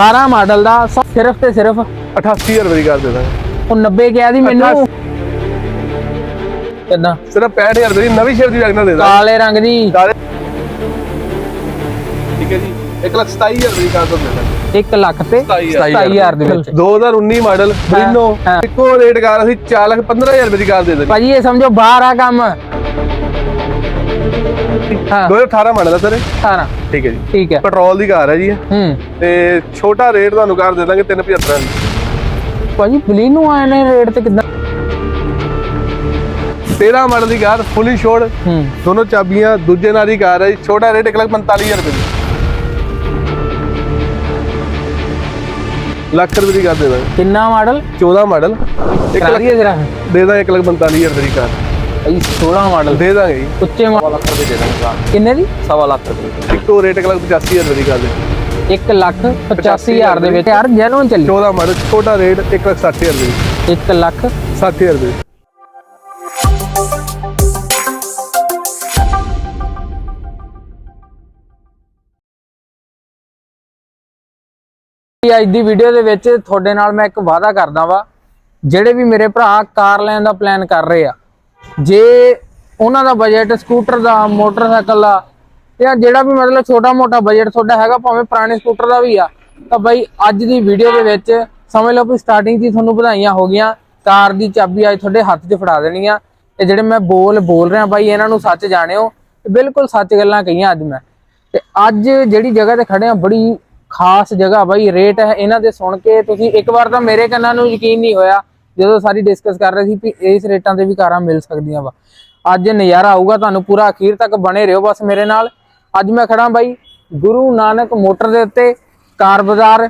12 model ਦਾ ਸ- ਸਿਰਫ ਤੇ ਸਿਰਫ 88000 ਰੁਪਏ ਦੀ ਕਾਰ ਦੇ ਦਾਂਗੇ। ਉਹ 90 ਗਿਆ ਦੀ ਮੈਨੂੰ। ਕਿੰਨਾ? ਸਿਰਫ 65000 ਰੁਪਏ ਦੀ ਨਵੀਂ ਸ਼ੇਪ ਦੀ ਵੈਗਨਰ ਦੇ ਦਾਂਗੇ। ਕਾਲੇ ਰੰਗ ਦੀ। ਕਾਲੇ- ਠੀਕ ਹੈ ਜੀ 127000 ਰੁਪਏ ਦੀ ਕਾਰ ਤੁਹਾਨੂੰ ਦੇ ਦਾਂਗੇ। 1 ਲੱਖ ਤੇ 27000 ਦੇ। ਵਿੱਚ। 2019 ਮਾਡਲ ਬ੍ਰਿਨੋ। ਇੱਕੋ ਰੇਟ ਕਾਰ ਅਸੀਂ 4 ਲੱਖ 15000 ਰੁਪਏ ਦੀ ਕਾਰ ਦੇ ਦਾਂਗੇ ਭਾਜੀ ਇਹ ਸਮਝੋ ਬਾਹਰ ਆ ਕੰਮ। ਹਾਂ। 2018 ਮਾਡਲ ਹੈ ਸਰ ਇਹ। 18 ਠੀਕ ਹੈ ਜੀ। ਠੀਕ ਹੈ। ਪੈਟਰੋਲ ਦੀ ਕਾਰ ਹੈ ਜੀ ਇਹ। ਹੂੰ। ਤੇ ਛੋਟਾ ਰੇਟ ਤੁਹਾਨੂੰ ਕਾਰ ਦੇ ਦਾਂਗੇ 375 ਦੀ। ਭਾਜੀ ਬਲੀਨੋ ਆਏ ਨੇ ਰੇਟ ਤੇ ਕਿਦਾਂ? 13 ਮਾਡਲ ਦੀ ਕਾਰ ਫੁੱਲੀ ਸ਼ੋੜ ਹੂੰ। ਦੋਨੋਂ ਚਾਬੀਆਂ ਦੂਜੇ ਨਾਲ ਦੀ ਕਾਰ ਹੈ ਜੀ। ਛੋਟਾ ਰੇਟ 145000 ਰੁਪਏ ਦੀ। ਲੱਖ ਰੁਪਏ ਦੀ ਕਾਰ ਦੇ ਦਾਂਗੇ। ਕਿੰਨਾ ਮਾਡਲ? 14 ਮਾਡਲ। 1 ਕਰਾ ਲੱਖ ਦਈਏ ਜਰਾ। ਦੇ ਦਾਂਗੇ 145000 ਰੁਪਏ ਦੀ ਕਾਰ। ਭਾਈ 16 ਮਾਡਲ ਦੇ ਦਾਂਗੇ ਜੀ। ਉੱਚੇ ਮਾਡਲ ਲੱਖ ਰੁਪਏ ਦੇ ਦਾਂਗੇ ਕਿੰਨੇ ਦੀ? ਸਵਾ ਲੱਖ ਰੁਪਏ। ਇੱਕੋ ਰੇਟ 185000 ਰੁਪਏ ਦੀ ਕਾਰ ਦੇ 1 ਲੱਖ 85000 ਦੇ ਵਿੱਚ। ਯਾਰ ਜੈਨੂਨ ਚੱਲੀ। 14 ਮਾਡਲ ਛੋਟਾ ਰੇਟ 160000 ਰੁਪਏ 1 ਲੱਖ 60000 ਰੁਪਏ ਜੀ, ਅੱਜ ਦੀ ਵੀਡੀਓ ਦੇ ਵਿੱਚ ਤੁਹਾਡੇ ਨਾਲ ਮੈਂ ਇੱਕ ਵਾਅਦਾ ਕਰਦਾ ਵਾ। ਜਿਹੜੇ ਵੀ ਮੇਰੇ ਭਰਾ ਕਾਰ ਲੈਣ ਦਾ ਪਲਾਨ ਕਰ ਰਹੇ ਆ ਜੇ ਉਹਨਾਂ ਦਾ ਬਜਟ ਸਕੂਟਰ ਦਾ ਮੋਟਰਸਾਈਕਲ ਦਾ, ਜਾਂ ਜਿਹੜਾ ਵੀ ਮਤਲਬ ਛੋਟਾ ਮੋਟਾ ਬਜਟ ਤੁਹਾਡਾ ਹੈਗਾ, ਭਾਵੇਂ ਪੁਰਾਣੇ ਸਕੂਟਰ ਦਾ ਵੀ ਆ, ਤਾਂ ਬਾਈ ਅੱਜ ਦੀ ਵੀਡੀਓ ਦੇ ਵਿੱਚ ਸਮਝ ਲਓ ਵੀ ਸਟਾਰਟਿੰਗ 'ਚ ਤੁਹਾਨੂੰ ਵਧਾਈਆਂ ਹੋ ਗਈਆਂ, ਕਾਰ ਦੀ ਚਾਬੀ ਅੱਜ ਤੁਹਾਡੇ ਹੱਥ 'ਚ ਫੜਾ ਦੇਣੀ ਆ ਤੇ ਜਿਹੜੇ ਮੈਂ ਬੋਲ ਬੋਲ ਰਿਹਾ ਬਾਈ, ਇਹਨਾਂ ਨੂੰ ਸੱਚ ਜਾਣਿਓ ਬਿਲਕੁਲ ਸੱਚ ਗੱਲਾਂ ਕਹੀਆਂ ਅੱਜ ਮੈਂ। ਤੇ ਅੱਜ ਜਿਹੜੀ ਜਗ੍ਹਾ ਤੇ ਖੜੇ ਆ, ਬੜੀ ਖਾਸ ਜਗ੍ਹਾ ਬਾਈ ਰੇਟ ਹੈ ਇਹਨਾਂ ਦੇ ਸੁਣ ਕੇ, ਤੁਸੀਂ ਇੱਕ ਵਾਰ ਤਾਂ ਮੇਰੇ ਕੰਨਾਂ ਨੂੰ ਯਕੀਨ ਨਹੀਂ ਹੋਇਆ ਜਦੋਂ ਸਾਰੀ ਡਿਸਕਸ ਕਰ ਰਹੇ ਸੀ ਵੀ ਇਸ ਰੇਟਾਂ ਤੇ ਵੀ ਕਾਰਾਂ ਮਿਲ ਸਕਦੀਆਂ ਵਾ। ਅੱਜ ਨਜ਼ਾਰਾ ਆਊਗਾ ਤੁਹਾਨੂੰ ਪੂਰਾ ਅਖੀਰ ਤੱਕ ਬਣੇ ਰਹੋ ਬਸ ਮੇਰੇ ਨਾਲ। ਅੱਜ ਮੈਂ ਖੜਾ ਬਾਈ ਗੁਰੂ ਨਾਨਕ ਮੋਟਰ ਦੇ ਉੱਤੇ ਕਾਰ ਬਾਜ਼ਾਰ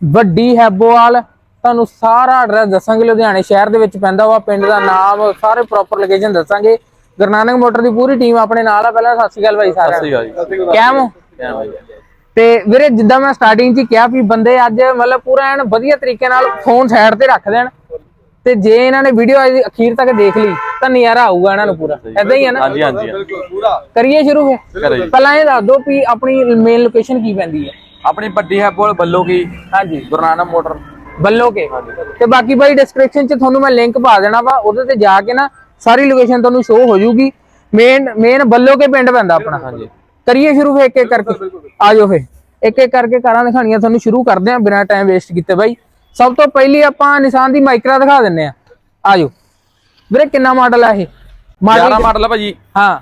ਵੱਡੀ ਹੈਬੋਵਾਲ ਤੁਹਾਨੂੰ ਸਾਰਾ ਐਡਰੈਸ ਦੱਸਾਂਗੇ ਲੁਧਿਆਣੇ ਸ਼ਹਿਰ ਦੇ ਵਿੱਚ ਪੈਂਦਾ ਵਾ ਪਿੰਡ ਦਾ ਨਾਮ ਸਾਰੇ ਪ੍ਰੋਪਰ ਲੋਕੇਸ਼ਨ ਦੱਸਾਂਗੇ। ਗੁਰੂ ਨਾਨਕ ਮੋਟਰ ਦੀ ਪੂਰੀ ਟੀਮ ਆਪਣੇ ਨਾਲ ਆ ਪਹਿਲਾਂ ਸਤਿ ਸ਼੍ਰੀ ਅਕਾਲ ਬਾਈ ਸਾਰਿਆਂ ਨੂੰ। ਕੈਮ ਹੋ? ਤੇ ਵੀਰੇ ਜਿੱਦਾਂ ਮੈਂ ਸਟਾਰਟਿੰਗ 'ਚ ਕਿਹਾ ਵੀ ਬੰਦੇ ਅੱਜ ਮਤਲਬ ਪੂਰਾ ਐਨ ਵਧੀਆ ਤਰੀਕੇ ਨਾਲ ਫੋਨ ਸਾਈਡ ਤੇ ਰੱਖ ਦੇਣ। ਤੇ ਜੇ ਇਹਨਾਂ ਨੇ ਵੀਡੀਓ ਅੱਜ ਅਖੀਰ ਤੱਕ ਦੇਖ ਲਈ ਤਾਂ ਨਜ਼ਾਰਾ ਆਊਗਾ ਇਹਨਾਂ ਨੂੰ ਪੂਰਾ। ਐਦਾਂ ਹੀ ਹੈ ਨਾ? ਹਾਂਜੀ ਹਾਂਜੀ ਕਰੀਏ ਸ਼ੁਰੂ ਫਿਰ? ਪਹਿਲਾਂ ਇਹ ਦੱਸ ਦਿਓ ਵੀ ਆਪਣੀ ਮੇਨ ਲੋਕੇਸ਼ਨ ਕੀ ਪੈਂਦੀ ਹੈ ਆਪਣੀ ਵੱਡੀ ਹੈ ਬੋਲ ਬੱਲੋ ਕੀ ਹਾਂਜੀ। ਗੁਰੂ ਨਾਨਕ ਮੋਟਰ ਬੱਲੋ ਕੇ ਤੇ ਬਾਕੀ ਬਾਈ ਡਿਸਕ੍ਰਿਪਸ਼ਨ 'ਚ ਤੁਹਾਨੂੰ ਮੈਂ ਲਿੰਕ ਪਾ ਦੇਣਾ ਵਾ ਉਹਦੇ ਤੇ ਜਾ ਕੇ ਨਾ ਸਾਰੀ ਲੋਕੇਸ਼ਨ ਤੁਹਾਨੂੰ ਸ਼ੋ ਹੋ ਜਾਊਗੀ ਮੇਨ ਮੇਨ ਬੱਲੋ ਕੇ ਪਿੰਡ ਪੈਂਦਾ ਆਪਣਾ। ਹਾਂਜੀ। ਕਰੀਏ ਸ਼ੁਰੂ ਫੇ ਇੱਕ ਇੱਕ ਕਰਕੇ ਆ ਜਾਓ ਫੇ ਇੱਕ ਇੱਕ ਕਰਕੇ ਕਾਰਾਂ ਦਿਖਾਣੀਆਂ ਤੁਹਾਨੂੰ ਸ਼ੁਰੂ ਕਰਦੇ ਆਂ ਬਿਨਾਂ ਟਾਈਮ ਵੇਸਟ ਕੀਤੇ ਬਾਈ। ਸਭ ਤੋਂ ਪਹਿਲੀ ਆਪਾਂ ਨਿਸ਼ਾਨ ਦੀ ਮਾਈਕਰਾ ਦਿਖਾ ਦਿੰਨੇ ਆ। ਆ ਜਾਓ ਵੀਰੇ ਕਿੰਨਾ ਮਾਡਲ ਆ ਇਹ? 11 ਮਾਡਲ ਮਾਡਲ ਹੈ ਭਾਜੀ। ਹਾਂ।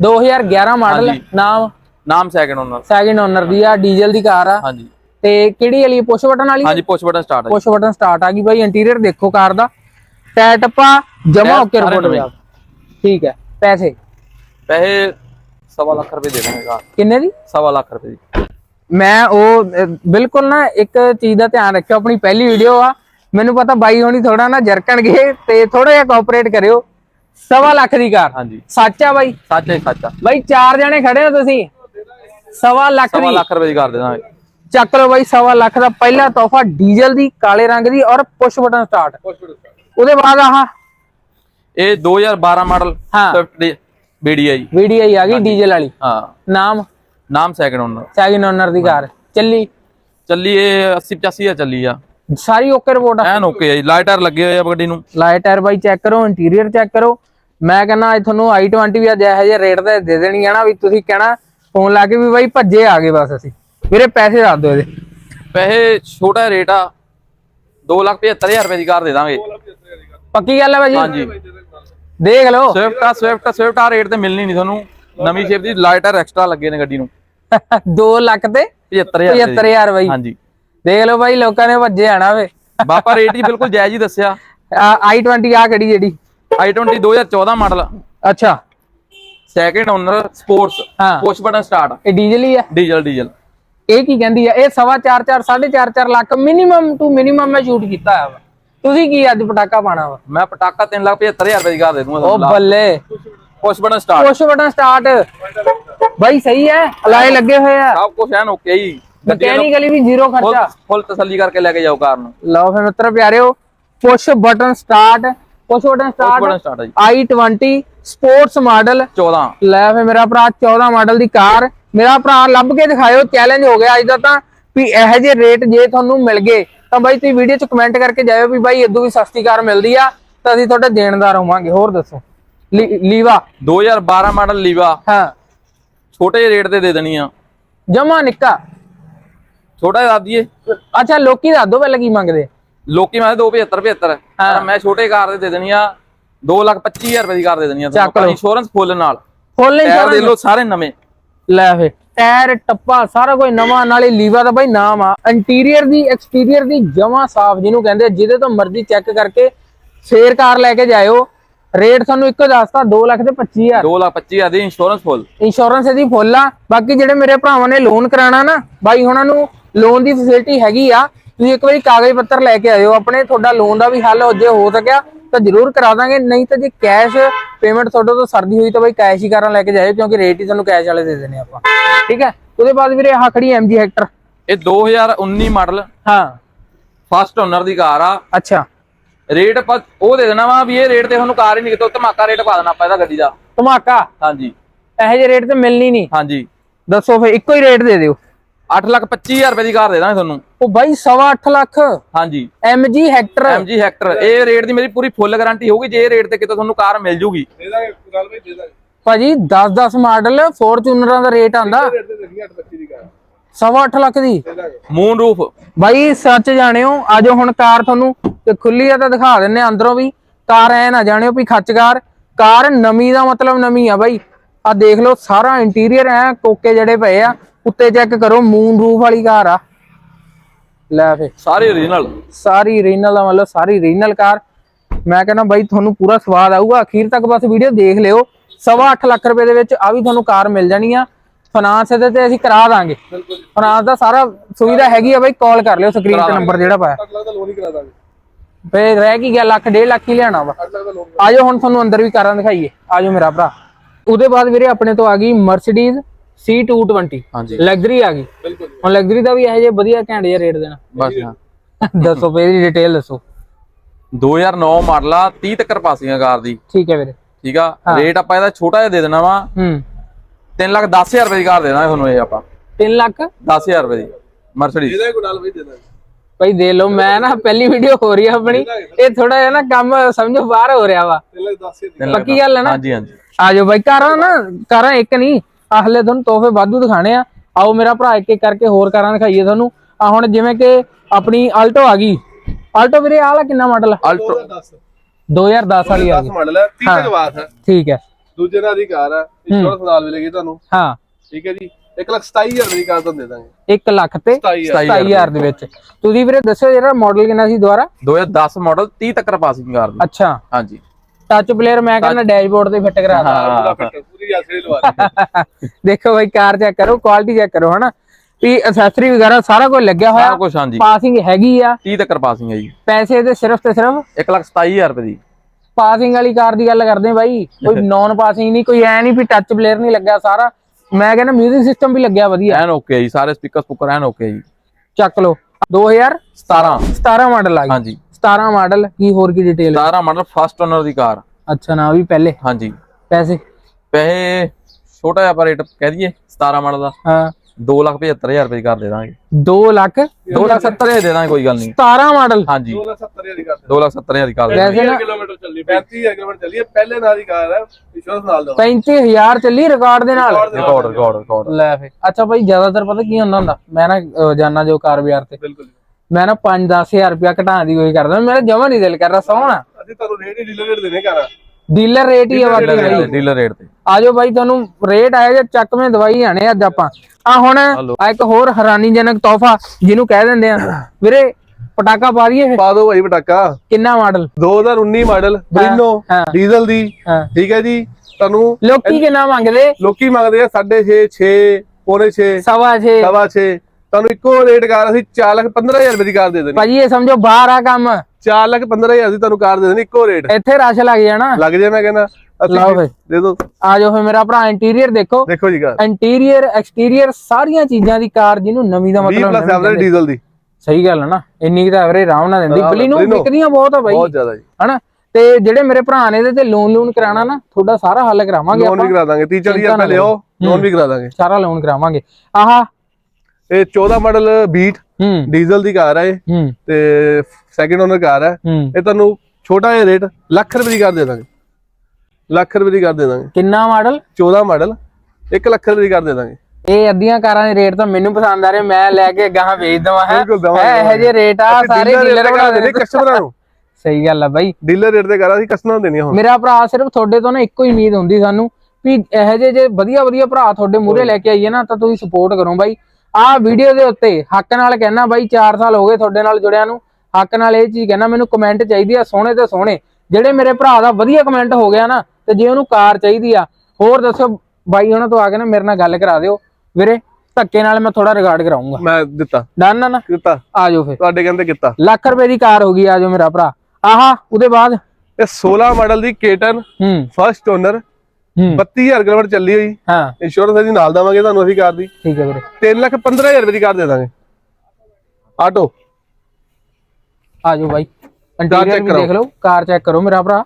2011 ਮਾਡਲ। ਨਾਮ? ਨਾਮ ਸੈਕਿੰਡ ਓਨਰ ਸੈਕਿੰਡ ਓਨਰ ਦੀ ਆ ਡੀਜ਼ਲ ਦੀ ਕਾਰ ਆ। ਹਾਂਜੀ। ਤੇ ਕਿਹੜੀ ਵਾਲੀ? ਪੁਸ਼ ਬਟਨ ਵਾਲੀ? ਹਾਂਜੀ ਪੁਸ਼ ਬਟਨ ਸਟਾਰਟ ਹੈ ਪੁਸ਼ ਬਟਨ ਸਟਾਰਟ ਆ ਗਈ ਬਾਈ। ਇੰਟੀਰੀਅਰ ਦੇਖੋ ਕਾਰ ਦਾ। ਟਾਇਰ ਟੱਪਾ ਜਮਾ ਹੋ ਕੇ ਰਿਪੋਰਟ ਠੀਕ ਹੈ। ਪੈਸੇ? ਪੈਸੇ ਸਵਾ ਲੱਖ ਰੁਪਏ ਦੇ ਦਾਂਗੇ ਕਾਰ। ਕਿੰਨੇ ਦੀ? ਸਵਾ ਲੱਖ ਰੁਪਏ ਦੀ। ਮੈਂ ਉਹ ਬਿਲਕੁਲ ਨਾ ਇੱਕ ਚੀਜ਼ ਦਾ ਧਿਆਨ ਰੱਖਿਓ ਆਪਣੀ ਪਹਿਲੀ ਵੀਡੀਓ ਆ। ਮੈਨੂੰ ਪਤਾ ਬਾਈ ਹੋਣੀ ਥੋੜਾ ਨਾ ਜਰਕਣਗੇ ਤੇ ਥੋੜਾ ਜਿਹਾ ਕੋਆਪਰੇਟ ਕਰਿਓ। ਸਵਾ ਲੱਖ ਦੀ ਕਾਰ। ਹਾਂਜੀ। ਸੱਚ ਆ ਬਾਈ? ਸੱਚ ਹੈ ਸੱਚ ਆ। ਬਾਈ ਚਾਰ ਜਣੇ ਖੜੇ ਹੋ ਤੁਸੀਂ। ਸਵਾ ਲੱਖ ਸਵਾ ਦੀ ਲੱਖ ਰੁਪਏ ਦੀ ਕਾਰ ਦੇ ਦਾਂਗੇ। ਚੱਕ ਲਓ ਬਾਈ ਸਵਾ ਲੱਖ ਦਾ ਪਹਿਲਾ ਤੋਹਫਾ ਡੀਜ਼ਲ ਦੀ ਕਾਲੇ ਰੰਗ ਦੀ ਔਰ ਪੁਸ਼ ਬਟਨ ਸਟਾਰਟ ਉਹਦੇ ਬਾਅਦ ਆਹ। ਇਹ 2012 ਮਾਡਲ ਹਾਂ। ਸਵਿਫਟ ਵੀਡੀਆਈ ਆ ਗਈ ਡੀਜ਼ਲ ਵਾਲੀ। ਹਾਂ। ਨਾਮ? ਨਾਮ ਸੈਕਿੰਡ ਓਨਰ ਸੈਕਿੰਡ ਓਨਰ ਦੀ ਕਾਰ। ਚੱਲੀ? ਚੱਲੀ ਇਹ 80 85 ਆ ਚੱਲੀ ਆ। ਸਾਰੀ ਓਕੇ ਰਿਪੋਰਟ ਆ। ਐਨ ਓਕੇ ਆ ਜੀ। ਲਾਈਟਰ ਲੱਗੇ ਹੋਏ ਆ ਗੱਡੀ ਨੂੰ। ਲਾਈਟ ਟਾਇਰ ਬਾਈ ਚੈੱਕ ਕਰੋ ਇੰਟੀਰੀਅਰ ਚੈੱਕ ਕਰੋ। ਮੈਂ ਕਹਿੰਦਾ ਅੱਜ ਤੁਹਾਨੂੰ i20 ਵੀ ਅੱਜ ਇਹੋ ਜਿਹੇ ਰੇਟ ਤੇ ਦੇ ਦੇਣੀ ਆ ਨਾ ਵੀ ਤੁਸੀਂ ਕਹਿਣਾ ਫੋਨ ਲਾ ਕੇ ਵੀ ਬਾਈ ਭੱਜੇ ਆ ਗਏ ਬਸ ਅਸੀਂ। ਵੀਰੇ ਪੈਸੇ ਦੱਸ ਦਿਓ ਇਹਦੇ। ਪੈਸੇ ਛੋਟਾ ਰੇਟ ਆ 275000 ਰੁਪਏ ਦੀ ਕਾਰ ਦੇ ਦਾਂਗੇ। ਪੱਕੀ ਗੱਲ ਹੈ ਬਾਈ ਹਾਂਜੀ। ਦੇਖ ਲਓ। ਸਵਿਫਟ ਆ ਸਵਿਫਟ ਆ ਸਵਿਫਟ ਆ ਰੇਟ ਤੇ ਮਿਲਣੀ ਨਹੀਂ ਤੁਹਾਨੂੰ। ਨਵੀਂ ਸ਼ੇਪ ਦੀ ਲਾਈਟਰ ਐਕਸਟਰਾ ਲੱਗੇ ਨੇ ਗੱਡੀ ਨੂੰ। 2 ਲੱਖ ਤੇ 75000 ਰੁਪਏ ਦੀ। 75000 ਬਾਈ। ਹਾਂਜੀ। ਦੇਖ ਲਓ ਬਾਈ ਲੋਕਾਂ ਨੇ ਭੱਜੇ ਆਣਾ ਵੇ। ਬਾਪਾ ਰੇਟ ਹੀ ਬਿਲਕੁਲ ਜਾਇਜ਼ ਹੀ ਦੱਸਿਆ। i20 ਆ ਕਿਹੜੀ ਜਿਹੜੀ? i20 2014 model. ਅੱਛਾ। Second owner sports push button start ਇਹ ਡੀਜ਼ਲ ਹੀ ਆ? Diesel diesel. ਇਹ ਕੀ ਕਹਿੰਦੀ ਆ? ਇਹ ਸਵਾ 4 4 4.5 4 ਲੱਖ ਮਿਨੀਮਮ ਟੂ ਮਿਨੀਮਮ ਮੈਂ ਸ਼ੂਟ ਕੀਤਾ ਆ ਤੁਸੀਂ ਕੀ ਅੱਜ ਪਟਾਕਾ ਪਾਣਾ ਵਾ? ਮੈਂ ਪਟਾਕਾ 375000 ਰੁਪਏ ਦੀ ਕਾਰ ਦੇ ਦੂੰਗਾ ਉਹ ਬੱਲੇ। Push button start push button start ਬਾਈ ਸਹੀ ਹੈ ਅਲਾਏ ਲੱਗੇ ਹੋਏ ਆ। ਸਭ ਕੁਝ ਐਨ ਓਕੇ ਹੀ। ਮਕੈਨਿਕਲੀ ਵੀ ਜ਼ੀਰੋ ਖਰਚਾ। ਫੁੱਲ ਤਸੱਲੀ ਕਰਕੇ ਲੈ ਕੇ ਜਾਓ ਕਾਰ ਨੂੰ। ਲਓ ਫਿਰ ਮਿੱਤਰ ਪਿਆਰਿਓ push button start push button start start ਹੈ ਜੀ। I20 ਸਪੋਰਟਸ ਮਾਡਲ 14 ਲੈ ਫੇ ਮੇਰਾ ਭਰਾ 14 ਮਾਡਲ ਦੀ ਕਾਰ। ਮੇਰਾ ਭਰਾ ਲੱਭ ਕੇ ਦਿਖਾਇਓ ਚੈਲੰਜ ਹੋ ਗਿਆ ਅੱਜ ਦਾ ਤਾਂ ਵੀ ਇਹੋ ਜਿਹੇ ਰੇਟ ਜੇ ਤੁਹਾਨੂੰ ਮਿਲ ਗਏ ਤਾਂ ਬਾਈ ਤੁਸੀਂ ਵੀਡੀਓ 'ਚ ਕਮੈਂਟ ਕਰਕੇ ਜਾਇਓ ਵੀ ਬਾਈ ਇਦੋਂ ਵੀ ਸਸਤੀ ਕਾਰ ਮਿਲਦੀ ਆ ਤਾਂ ਅਸੀਂ ਤੁਹਾਡੇ ਦੇਣਦਾਰ ਹੋਵਾਂਗੇ। ਹੋਰ ਦੱਸੋ। ਲੀਵਾ। 2012 model Liva. ਹਾਂ। ਛੋਟੇ ਜਿਹੇ ਰੇਟ ਤੇ ਦੇ ਦੇਣੀ ਆ। ਜਮਾ ਨਿੱਕਾ। ਛੋਟਾ ਦੱਸ ਦਈਏ। ਅੱਛਾ ਲੋਕੀ ਦੱਸ ਦੋ ਪਹਿਲਾਂ ਕੀ ਮੰਗਦੇ? ਲੋਕੀ ਮੈਂ 275 75 ਹਾਂ। ਮੈਂ ਛੋਟੇ ਕਾਰ ਦੇ ਦੇ ਦੇਣੀ ਆ। 225000 ਰੁਪਏ ਦੀ ਕਾਰ ਦੇ ਦੇਣੀ ਆ। ਇੰਸ਼ੋਰੈਂਸ ਫੁੱਲ ਨਾਲ। ਫੁੱਲ ਟਾਇਰ ਦੇ ਇੰਸ਼ੋਰੈਂਸ ਲੋ ਸਾਰੇ ਨਵੇਂ। ਲੈ ਫੇ ਟਾਇਰ ਟੱਪਾ ਸਾਰਾ ਕੁਝ ਨਵਾਂ। ਨਾਲੇ ਲੀਵਾ ਦਾ ਬਾਈ ਨਾਮ ਆ। ਇੰਟੀਰੀਅਰ ਦੀ ਐਕਸਟੀਰੀਅਰ ਦੀ ਜਮਾ ਸਾਫ਼ ਜਿਹਨੂੰ ਕਹਿੰਦੇ ਜਿਹਦੇ ਤੋਂ ਮਰਜ਼ੀ ਚੈੱਕ ਕਰਕੇ ਫੇਰ ਕਾਰ ਲੈ ਕੇ ਜਾਇਓ। ਰੇਟ ਤੁਹਾਨੂੰ ਇੱਕੋ ਦੱਸਤਾ 2 ਲੱਖ ਤੇ 25000 225000 ਦੀ ਇੰਸ਼ੋਰੈਂਸ ਫੁੱਲ ਇੰਸ਼ੋਰੈਂਸ ਇਹਦੀ ਫੁੱਲ ਆ। ਬਾਕੀ ਜਿਹੜੇ ਮੇਰੇ ਭਰਾਵਾਂ ਨੇ ਲੋਨ ਕਰਾਣਾ ਨਾ ਬਾਈ ਉਹਨਾਂ ਨੂੰ ਲੋਨ ਦੀ ਫੈਸਿਲਿਟੀ ਹੈਗੀ ਆ। ਤੁਸੀਂ ਇੱਕ ਵਾਰੀ ਕਾਗਜ਼ ਪੱਤਰ ਲੈ ਕੇ ਆਇਓ ਆਪਣੇ ਤੁਹਾਡਾ ਲੋਨ ਦਾ ਵੀ ਹੱਲ ਹੋ ਜੇ ਹੋ ਸਕਿਆ ਤਾਂ ਜ਼ਰੂਰ ਕਰਾ ਦਾਂਗੇ। ਨਹੀਂ ਤਾਂ ਜੇ ਕੈਸ਼ ਪੇਮੈਂਟ ਤੁਹਾਡੇ ਤੋਂ ਸਰਦੀ ਹੋਈ ਤਾਂ ਬਾਈ ਕੈਸ਼ ਹੀ ਕਰਾਂ ਲੈ ਕੇ ਜਾਇਓ ਕਿਉਂਕਿ ਰੇਟ ਹੀ ਤੁਹਾਨੂੰ ਕੈਸ਼ ਵਾਲੇ ਦੇ ਦੇਣੇ ਆਪਾਂ। ਠੀਕ ਹੈ? ਉਹਦੇ ਬਾਅਦ ਵੀਰੇ ਆਹ ਖੜੀ ਐਮਜੀ ਹੈਕਟਰ ਇਹ 2019 ਮਾਡਲ ਹਾਂ। ਫਸਟ ਓਨਰ ਦੀ ਕਾਰ ਆ। ਅੱਛਾ। ਰੇਟ ਆਪਾਂ ਉਹ ਦੇ ਦੇਣਾ ਵਾ ਵੀ ਇਹ ਰੇਟ ਤੇ ਤੁਹਾਨੂੰ ਕਾਰ ਹੀ ਨਹੀਂ ਕਿਤੋਂ ਧਮਾਕਾ ਰੇਟ ਪਾ ਦੇਣਾ ਆਪਾਂ ਇਹਦਾ ਗੱਡੀ ਦਾ। ਧਮਾਕਾ? ਹਾਂਜੀ। ਇਹੋ ਜਿਹੇ ਰੇਟ ਤੇ ਮਿਲਣੀ ਨਹੀਂ। ਹਾਂਜੀ। ਦੱਸੋ ਫੇ ਇੱਕੋ ਹੀ ਰੇਟ ਦੇ ਦਿਓ। 825000 ਰੁਪਏ ਦੀ ਕਾਰ ਦੇ ਦਾਂਗੇ ਤੁਹਾਨੂੰ। ਉਹ ਬਾਈ ਸਵਾ ਅੱਠ ਲੱਖ। ਹਾਂਜੀ। ਐਮਜੀ ਹੈਕਟਰ MG ਹੈਕਟਰ ਇਹ ਰੇਟ ਦੀ ਮੇਰੀ ਪੂਰੀ ਫੁੱਲ ਗਾਰੰਟੀ ਹੋਊਗੀ ਜੇ ਇਹ ਰੇਟ ਤੇ ਕਿਤੋਂ ਤੁਹਾਨੂੰ ਕਾਰ ਮਿਲ ਜੂਗੀ। ਦੇ ਦਾਂਗੇ ਗੱਲ ਵੀ ਦੇ ਦਾਂਗੇ। ਭਾਜੀ 10 10 ਮਾਡਲ ਫੋਰਚੂਨਰਾਂ ਦਾ ਰੇਟ ਆਂਦਾ ਸਵਾ ਅੱਠ ਲੱਖ ਦੀ? Moon roof. ਬਾਈ ਸੱਚ ਜਾਣਿਓ ਆਜੋ ਹੁਣ ਕਾਰ ਤੁਹਾਨੂੰ ਤੇ ਖੁੱਲੀ ਆ ਤਾਂ ਦਿਖਾ ਦਿੰਨੇ ਅੰਦਰੋਂ ਵੀ। ਕਾਰ ਐ ਨਾ ਜਾਣਿਓ ਵੀ ਖੱਚਕਾਰ। ਕਾਰ ਨਵੀਂ ਦਾ ਮਤਲਬ ਨਵੀਂ ਆ ਬਾਈ। ਆ ਦੇਖ ਲਓ ਸਾਰਾ ਇੰਟੀਰੀਅਰ ਐ ਕੋਕੇ ਜਿਹੜੇ ਪਏ ਆ। ਉੱਤੇ ਚੈੱਕ ਕਰੋ ਮੂਨ ਰੂਫ ਵਾਲੀ ਕਾਰ ਆ। ਲੈ ਫੇ। ਸਾਰੇ ਓਰੀਜਨਲ ਸਾਰੀ ਰੀਨਲ ਦਾ ਮਤਲਬ ਸਾਰੀ ਰੀਨਲ ਕਾਰ। ਮੈਂ ਕਹਿੰਦਾ ਬਾਈ ਤੁਹਾਨੂੰ ਪੂਰਾ ਸਵਾਦ ਆਊਗਾ। ਅਖੀਰ ਤੱਕ ਬਸ ਵੀਡੀਓ ਦੇਖ ਲਿਓ। ਸਵਾ ਅੱਠ ਲੱਖ ਰੁਪਏ ਦੇ ਵਿੱਚ ਆ ਵੀ ਤੁਹਾਨੂੰ ਕਾਰ ਮਿਲ ਜਾਣੀ ਆ। ਫਾਈਨਾਂਸ ਇਹਦੇ ਤੇ ਅਸੀਂ ਕਰਾ ਦਾਂਗੇ। ਫਾਈਨਾਂਸ ਦਾ ਸਾਰਾ ਸੁਵਿਧਾ ਹੈਗੀ ਆ ਬਾਈ ਕਾਲ ਕਰ ਲਿਓ ਸਕਰੀਨ ਤੇ ਨੰਬਰ ਜਿਹੜਾ ਪਾਇਆ। 8 ਲੱਖ ਦਾ ਲੋਨ ਹੀ ਕਰਾ ਦਾਂਗੇ। ਫੇਰ ਰਹਿ ਕੀ ਗਿਆ ਲੱਖ ਡੇਢ ਲੱਖ ਹੀ ਲਿਆਣਾ ਵਾ। 8 ਲੱਖ ਦਾ ਲੋਨ ਆਜੋ ਹੁਣ ਤੁਹਾਨੂੰ ਅੰਦਰ ਵੀ ਕਾਰਾਂ ਦਿਖਾਈਏ। ਆਜੋ ਮੇਰਾ ਭਰਾ। ਉਹਦੇ ਬਾਅਦ ਵੀਰੇ ਆਪਣੇ ਤੋਂ ਆ ਗਈ ਮਰਸੀਡੀਜ਼ C220 ਹਾਂਜੀ। ਲਗਜ਼ਰੀ ਆ ਗਈ। ਬਿਲਕੁਲ ਹੁਣ ਲਗਜ਼ਰੀ ਦਾ ਵੀ ਇਹੋ ਜਿਹੇ ਵਧੀਆ ਘੈਂਟ ਜਿਹਾ ਰੇਟ ਦੇਣਾ। ਬਸ ਹਾਂ। ਦੱਸੋ ਫੇਰ ਇਹਦੀ ਡਿਟੇਲ ਦੱਸੋ। 2009 ਮਾਡਲ ਆ 30 ਤੱਕ ਪਾਸੀਆਂ ਕਾਰ ਦੀ। ਠੀਕ ਹੈ ਵੀਰੇ। ਠੀਕ ਆ? ਰੇਟ ਆਪਾਂ ਇਹਦਾ ਛੋਟਾ ਜਿਹਾ ਦੇ ਦੇਣਾ ਵਾ। ਹੂੰ। 3 ਲੱਖ 10000 ਰੁਪਏ ਦੀ ਕਾਰ ਦੇ ਦਾਂਗੇ ਤੁਹਾਨੂੰ ਇਹ ਆਪਾਂ। 3 ਲੱਖ? 10000 ਰੁਪਏ ਦੀ ਮਰਸੀਡੀਜ਼ ਦੇ ਦਾਂਗੇ ਕੋਈ ਨਾਲ ਵੀ ਦੇ ਦਾਂਗੇ। ਭਾਈ ਦੇ ਲਓ ਮੈਂ ਨਾ ਪਹਿਲੀ ਵੀਡੀਓ ਹੋ ਰਹੀ ਆ ਆਪਣੀ। ਇਹ ਥੋੜਾ ਜਿਹਾ ਨਾ ਕੰਮ ਸਮਝੋ ਬਾਹਰ ਹੋ ਰਿਹਾ ਵਾ। 3 ਲੱਖ 10 ਦੀ ਪੱਕੀ ਗੱਲ ਹੈ ਨਾ। ਹਾਂਜੀ ਹਾਂਜੀ। ਆਜੋ ਬਾਈ ਕਾਰਾਂ ਨਾ ਕਾਰਾਂ ਇੱਕ ਨਹੀਂ ਆਹਲੇ ਤੁਹਾਨੂੰ ਤੋਹਫੇ ਵਾਧੂ ਦਿਖਾਣੇ ਆ। ਆਓ ਮੇਰਾ ਭਰਾ ਇੱਕ ਇੱਕ ਕਰਕੇ ਹੋਰ ਕਾਰਾਂ ਦਿਖਾਈਏ ਤੁਹਾਨੂੰ। ਆ ਹੁਣ ਜਿਵੇਂ ਕਿ ਆਪਣੀ ਆਲਟੋ ਆ ਗਈ। ਆਲਟੋ ਵੀਰੇ ਆਹ ਵਾਲਾ ਕਿੰਨਾ ਮਾਡਲ ਆ? ਅਲਟੋ 10 2010 ਵਾਲੀ ਆ 10 ਗਈ। ਮਾਡਲ ਹੈ 30 ਤੱਕ ਹੈ। ਠੀਕ ਹੈ। ਦੂਜੇ ਨਾਲ ਦੀ ਕਾਰ ਹੈ। ਇੰਸ਼ੋਰੈਂਸ ਨਾਲ ਮਿਲੇਗੀ ਤੁਹਾਨੂੰ। ਹਾਂ। ਠੀਕ ਹੈ ਜੀ? 1 ਲੱਖ 27000 ਦੀ ਕਾਰ ਤੁਹਾਨੂੰ ਦੇ ਦਾਂਗੇ। 1 ਲੱਖ ਤੇ 27000 27000 ਦੇ ਵਿੱਚ। ਤੁਸੀਂ ਵੀਰੇ ਦੱਸਿਓ ਜਿਹੜਾ ਮਾਡਲ ਕਿੰਨਾ ਸੀ ਦੁਬਾਰਾ? 2010 ਮਾਡਲ 30 ਤੱਕ ਪਾਸਿੰਗ ਕਾਰ ਦੀ ਅੱਛਾ। ਹਾਂਜੀ। ਟੱਚ ਪਲੇਅਰ ਮੈਂ ਕਹਿੰਦਾ ਡੈਸ਼ਬੋਰਡ ਤੇ ਫਿੱਟ ਕਰਾ ਦਾਂ ਪੂਰਾ ਫਿੱਟ ਪੂਰੀ ਆਸਰੇ ਲਵਾ ਦੇਖੋ ਬਾਈ ਕਾਰ ਚੈੱਕ ਕਰੋ ਕੁਆਲਿਟੀ ਚੈੱਕ ਕਰੋ ਹਨਾ? ਵੀ ਐਕਸੈਸਰੀ ਵਗੈਰਾ ਸਾਰਾ ਕੁਝ ਲੱਗਿਆ ਸਾਰਾ ਹੋਇਆ ਕੁਝ ਹਾਂਜੀ। ਪਾਸਿੰਗ ਹੈਗੀ ਆ। 30 ਤੱਕ ਪਾਸਿੰਗ ਹੈ ਜੀ। ਪੈਸੇ ਤੇ ਸਿਰਫ ਤੇ ਸਿਰਫ? 1 ਲੱਖ 27000 ਰੁਪਏ ਦੀ। ਪਾਸਿੰਗ ਵਾਲੀ ਕਾਰ ਦੀ ਗੱਲ ਕਰਦੇ ਬਾਈ। ਕੋਈ ਨਾਨ ਪਾਸਿੰਗ ਨਹੀਂ ਕੋਈ ਐ ਨਹੀਂ ਵੀ ਟੱਚ ਪਲੇਅਰ ਨਹੀਂ ਲੱਗਿਆ ਸਾਰਾ। ਮੈਂ ਕਹਿੰਦਾ 뮤직 ਸਿਸਟਮ ਵੀ ਲੱਗਿਆ ਵਧੀਆ। ਐਨ ਓਕੇ ਜੀ ਸਾਰੇ ਸਪੀਕਰ ਸਪੂਕਰ ਐਨ ਓਕੇ ਜੀ। ਚੱਕ ਲਓ। 2017 17 ਮਾਡਲ ਆ ਗਈ ਹਾਂਜੀ। 17 ਮਾਡਲ ਕੀ ਹੋਰ ਕੀ ਡਿਟੇਲ 17 ਮਾਡਲ ਫਸਟ ਓਨਰ ਦੀ ਕਾਰ ਅੱਛਾ ਨਾ ਵੀ ਪਹਿਲੇ। ਹਾਂਜੀ। ਪੈਸੇ? ਪੈਸੇ ਛੋਟਾ ਜਿਹਾ ਆਪਾਂ ਰੇਟ ਕਹਿ ਦਈਏ 17 ਮਾਡਲ ਦਾ। ਹਾਂ। 275000 ਰੁਪਏ ਦੀ ਕਾਰ ਦੇ ਦਾਂਗੇ। 2 ਲੱਖ? 270000 ਦੇ ਦਾਂਗੇ ਕੋਈ ਗੱਲ ਨਹੀਂ। 17 ਮਾਡਲ? ਹਾਂਜੀ। 2 ਲੱਖ 70000 ਦੀ ਕਾਰ। 270000 ਦੀ ਕਾਰ ਵੈਸੇ ਨਾ ਕਿਲੋਮੀਟਰ ਚੱਲੀ 35000 ਕਿਲੋਮੀਟਰ ਚੱਲੀ ਹੈ। ਪਹਿਲੇ ਨਾਲ ਦੀ ਕਾਰ ਹੈ। ਇੰਸ਼ੋਰੈਂਸ ਨਾਲ ਦਾ 35000 ਚੱਲੀ ਰਿਕਾਰਡ ਦੇ ਨਾਲ? ਰਿਕਾਰਡ ਰਿਕਾਰਡ ਰਿਕਾਰਡ ਲੈ ਫੇ। ਅੱਛਾ ਭਾਈ ਜ਼ਿਆਦਾਤਰ ਪਤਾ ਕੀ ਹੁੰਦਾ ਹੁੰਦਾ? ਮੈਂ ਨਾ ਜਾਨਾ ਜੋ ਕਾਰ ਬਾਜ਼ਾਰ ਤੇ। ਬਿਲਕੁਲ ਮੈਂ ਨਾ 5-10000 ਰੁਪਇਆ ਘਟਾਉਣ ਦੀ ਕੋਈ ਕਰਦਾ। ਮੇਰਾ ਜਮਾ ਨਹੀਂ ਦਿਲ ਕਰ ਰਿਹਾ ਸੋਹਣਾ ਅਸੀਂ ਤੁਹਾਨੂੰ ਰੇਟ ਹੀ ਡੀਲਰ ਰੇਟ ਦੇਣੇ ਕਾਰ ਡੀਲਰ ਰੇਟ ਹੀ ਆ ਬਾਕੀ ਡੀਲਰ ਰੇਟ ਤੇ। ਆਜੋ ਬਾਈ ਤੁਹਾਨੂੰ ਰੇਟ ਆਏ ਜੇ ਚੱਕਵੇਂ ਦਵਾਈ ਆਣੇ ਅੱਜ ਆਪਾਂ। ਆ ਹੁਣ ਆ ਇੱਕ ਹੋਰ ਹੈਰਾਨੀਜਨਕ ਤੋਹਫਾ ਜਿਹਨੂੰ ਕਹਿ ਦਿੰਦੇ ਆ। ਵੀਰੇ ਪਟਾਕਾ ਪਾ ਦਈਏ ਪਾ ਦਿਓ ਭਾਈ ਪਟਾਕਾ। ਕਿੰਨਾ ਮਾਡਲ? 2019 model Brio. ਡੀਜ਼ਲ ਦੀ। ਠੀਕ ਹੈ ਜੀ। ਤੁਹਾਨੂੰ ਲੋਕੀ ਕਿੰਨਾ ਮੰਗਦੇ? ਲੋਕੀ ਮੰਗਦੇ ਆ 6.5 6 ਪੌਣੇ 6 ਸਵਾ ਛੇ। ਸਵਾ 6 ਤੁਹਾਨੂੰ ਇੱਕੋ ਰੇਟ ਕਾਰ ਅਸੀਂ 4 ਲੱਖ 15000 ਰੁਪਏ ਦੀ ਕਾਰ ਦੇ ਦੇਣੀ। ਭਾਜੀ ਇਹ ਸਮਝੋ ਬਾਹਰ ਆ ਕੰਮ। 4 ਲੱਖ 15000 ਦੀ ਤੁਹਾਨੂੰ ਕਾਰ ਦੇ ਦੇਣੀ ਇੱਕੋ ਰੇਟ। ਇੱਥੇ ਰਸ਼ ਲੱਗ ਜਾਣਾ। ਲੱਗ ਜੇ ਮੈਂ ਕਹਿੰਦਾ। ਲਓ ਭਾਈ। ਦੇ ਦੋ। ਆਜੋ ਫਿਰ ਮੇਰਾ ਭਰਾ ਇੰਟੀਰੀਅਰ ਦੇਖੋ। ਦੇਖੋ ਜੀ ਕਾਰ। ਇੰਟੀਰੀਅਰ ਐਕਸਟੀਰੀਅਰ ਸਾਰੀਆਂ ਚੀਜ਼ਾਂ ਦੀ ਕਾਰ ਜਿਹਨੂੰ ਨਵੀਂ ਦਾ 20 ਮਤਲਬ ਪਲੱਸ ਨਵੀਂ ਐਵਰੇਜ ਕਹਿੰਦੇ। ਡੀਜ਼ਲ ਦੀ। ਸਹੀ ਗੱਲ ਹੈ ਨਾ ਇੰਨੀ ਕੁ ਤਾਂ ਐਵਰੇਜ ਆਰਾਮ ਨਾਲ ਦਿੰਦੀ। ਆਰਾਮ ਨਾਲ, ਬਲੀ ਨੂੰ Baleno। ਵਿਕਦੀਆਂ ਬਹੁਤ ਆ ਬਾਈ। ਬਹੁਤ ਜ਼ਿਆਦਾ ਜੀ। ਹਨਾ? ਤੇ ਜਿਹੜੇ ਮੇਰੇ ਭਰਾ ਨੇ ਇਹਦੇ ਤੇ ਲੋਨ ਲੋਨ ਕਰਾਣਾ ਨਾ ਤੁਹਾਡਾ ਸਾਰਾ ਹੱਲ ਕਰਾਵਾਂਗੇ ਲੋਨ ਵੀ ਕਰਾ ਦਾਂਗੇ। 30 ਚਿੰਤਾ 40000 ਨਾ ਰੁਪਏ ਲਿਓ ਲੋਨ ਵੀ ਕਰਾ ਦਾਂਗੇ। ਸਾਰਾ ਲੋਨ ਕਰਾਵਾਂਗੇ। ਆਹ। ਇਹ 14 ਮਾਡਲ ਬੀਟ ਡੀਜ਼ਲ ਦੀ ਕਾਰ ਹੈ। ਤੇ ਸੈਕਿੰਡ ਓਨਰ ਕਾਰ ਹੂੰ। ਇਹ ਤੁਹਾਨੂੰ ਛੋਟਾ ਜਿਹਾ ਰੇਟ ਲੱਖ ਰੁਪਏ ਦੀ ਕਾਰ ਦੇ ਦਾਂਗੇ। ਲੱਖ ਰੁਪਏ ਦੀ ਕਾਰ ਦੇ ਦਾਂਗੇ। ਕਿੰਨਾ ਮਾਡਲ? 14 ਮਾਡਲ। 1 ਲੱਖ ਰੁਪਏ ਦੀ ਕਾਰ ਦੇ ਦਾਂਗੇ। ਇਹ ਅੱਧੀਆਂ ਕਾਰਾਂ ਦੇ ਰੇਟ ਤਾਂ ਮੈਨੂੰ ਪਸੰਦ ਆ ਰਹੇ ਮੈਂ ਲੈ ਕੇ ਗਾਹਾਂ ਵੇਚ ਦਵਾਂ ਹੈ। ਇਹ ਜਿਹੇ ਰੇਟ ਆ ਸਾਰੇ ਡੀਲਰ ਬਣਾ ਦੇਣੇ। ਕਸਟਮਰਾਂ ਨੂੰ। ਸਹੀ ਗੱਲ ਆ ਬਾਈ। ਡੀਲਰ ਰੇਟ ਤੇ ਕਾਰਾਂ ਅਸੀਂ ਕਸਟਮਰਾਂ ਦੇਣੀਆਂ ਹੁਣ। ਮੇਰਾ ਭਰਾ ਸਿਰਫ ਤੁਹਾਡੇ ਤੋਂ ਨਾ ਇੱਕੋ ਹੀ ਉਮੀਦ ਹੁੰਦੀ ਸਾਨੂੰ ਵੀ ਇਹੋ ਜਿਹੇ ਜੇ ਵਧੀਆ ਵਧੀਆ ਭਰਾ ਤੁਹਾਡੇ ਮੂਹਰੇ ਲੈ ਕੇ ਆਈਏ ਨਾ ਤਾਂ ਤੁਸੀਂ ਸਪੋਰਟ ਕਰੋ ਬਾਈ। ਆਹ ਵੀਡੀਓ ਦੇ ਉੱਤੇ ਹੱਕ ਨਾਲ ਕਹਿਣਾ ਬਾਈ 4 ਸਾਲ ਹੋ ਗਏ ਤੁਹਾਡੇ ਨਾਲ ਜੁੜਿਆ ਨੂੰ। ਹੱਕ ਨਾਲ ਇਹ ਚੀਜ਼ ਕਹਿਣਾ ਮੈਨੂੰ ਕਮੈਂਟ ਚਾਹੀਦੀ ਆ ਸੋਹਣੇ ਤੇ ਸੋਹਣੇ। ਜਿਹੜੇ ਮੇਰੇ ਭਰਾ ਦਾ ਵਧੀਆ ਕਮੈਂਟ ਹੋ ਗਿਆ ਨਾ ਤੇ ਜੇ ਉਹਨੂੰ ਕਾਰ ਚਾਹੀਦੀ ਆ ਹੋਰ ਦੱਸੋ ਬਾਈ ਉਹਨਾਂ ਤੋਂ ਆ ਕੇ ਨਾ ਮੇਰੇ ਨਾਲ ਗੱਲ ਕਰਾ ਦਿਓ। ਵੀਰੇ ਧੱਕੇ ਨਾਲ ਮੈਂ ਥੋੜਾ ਰਿਗਾਰਡ ਕਰਾਉਂਗਾ ਮੈਂ ਦਿੱਤਾ। ਡਨ ਨਾ ਨਾ? ਦਿੱਤਾ। ਆ ਜਾਓ ਫਿਰ। ਤੁਹਾਡੇ ਕਹਿੰਦੇ ਕੀਤਾ। ਲੱਖ ਰੁਪਏ ਦੀ ਕਾਰ ਹੋ ਗਈ ਆ ਜਾਓ ਮੇਰਾ ਭਰਾ। ਆਹਾ ਉਹਦੇ ਬਾਅਦ? ਇਹ 16 ਮਾਡਲ ਦੀ ਕੇਟਨ ਹੂੰ। ਫਰਸਟ ਓਨਰ ਹੂੰ। 32000 ਕਿਲੋਮੀਟਰ ਚੱਲੀ ਹੋਈ। ਹਾਂ। ਇੰਸ਼ੋਰੈਂਸ ਅਸੀਂ ਨਾਲ ਦਵਾਂਗੇ ਤੁਹਾਨੂੰ ਅਸੀਂ ਕਾਰ ਦੀ। ਠੀਕ ਹੈ ਵੀਰੇ। 3 ਲੱਖ 15000 ਰੁਪਏ ਦੀ ਕਾਰ ਦੇ ਦਾਂਗੇ। ਆਟੋ। ਆ ਜਾਓ ਬਾਈ। ਇੰਟੀਰੀਅਰ ਵੀ। ਦੇਖ ਲਓ ਕਾਰ ਚੈੱਕ ਕਰੋ ਮੇਰਾ ਭਰਾ।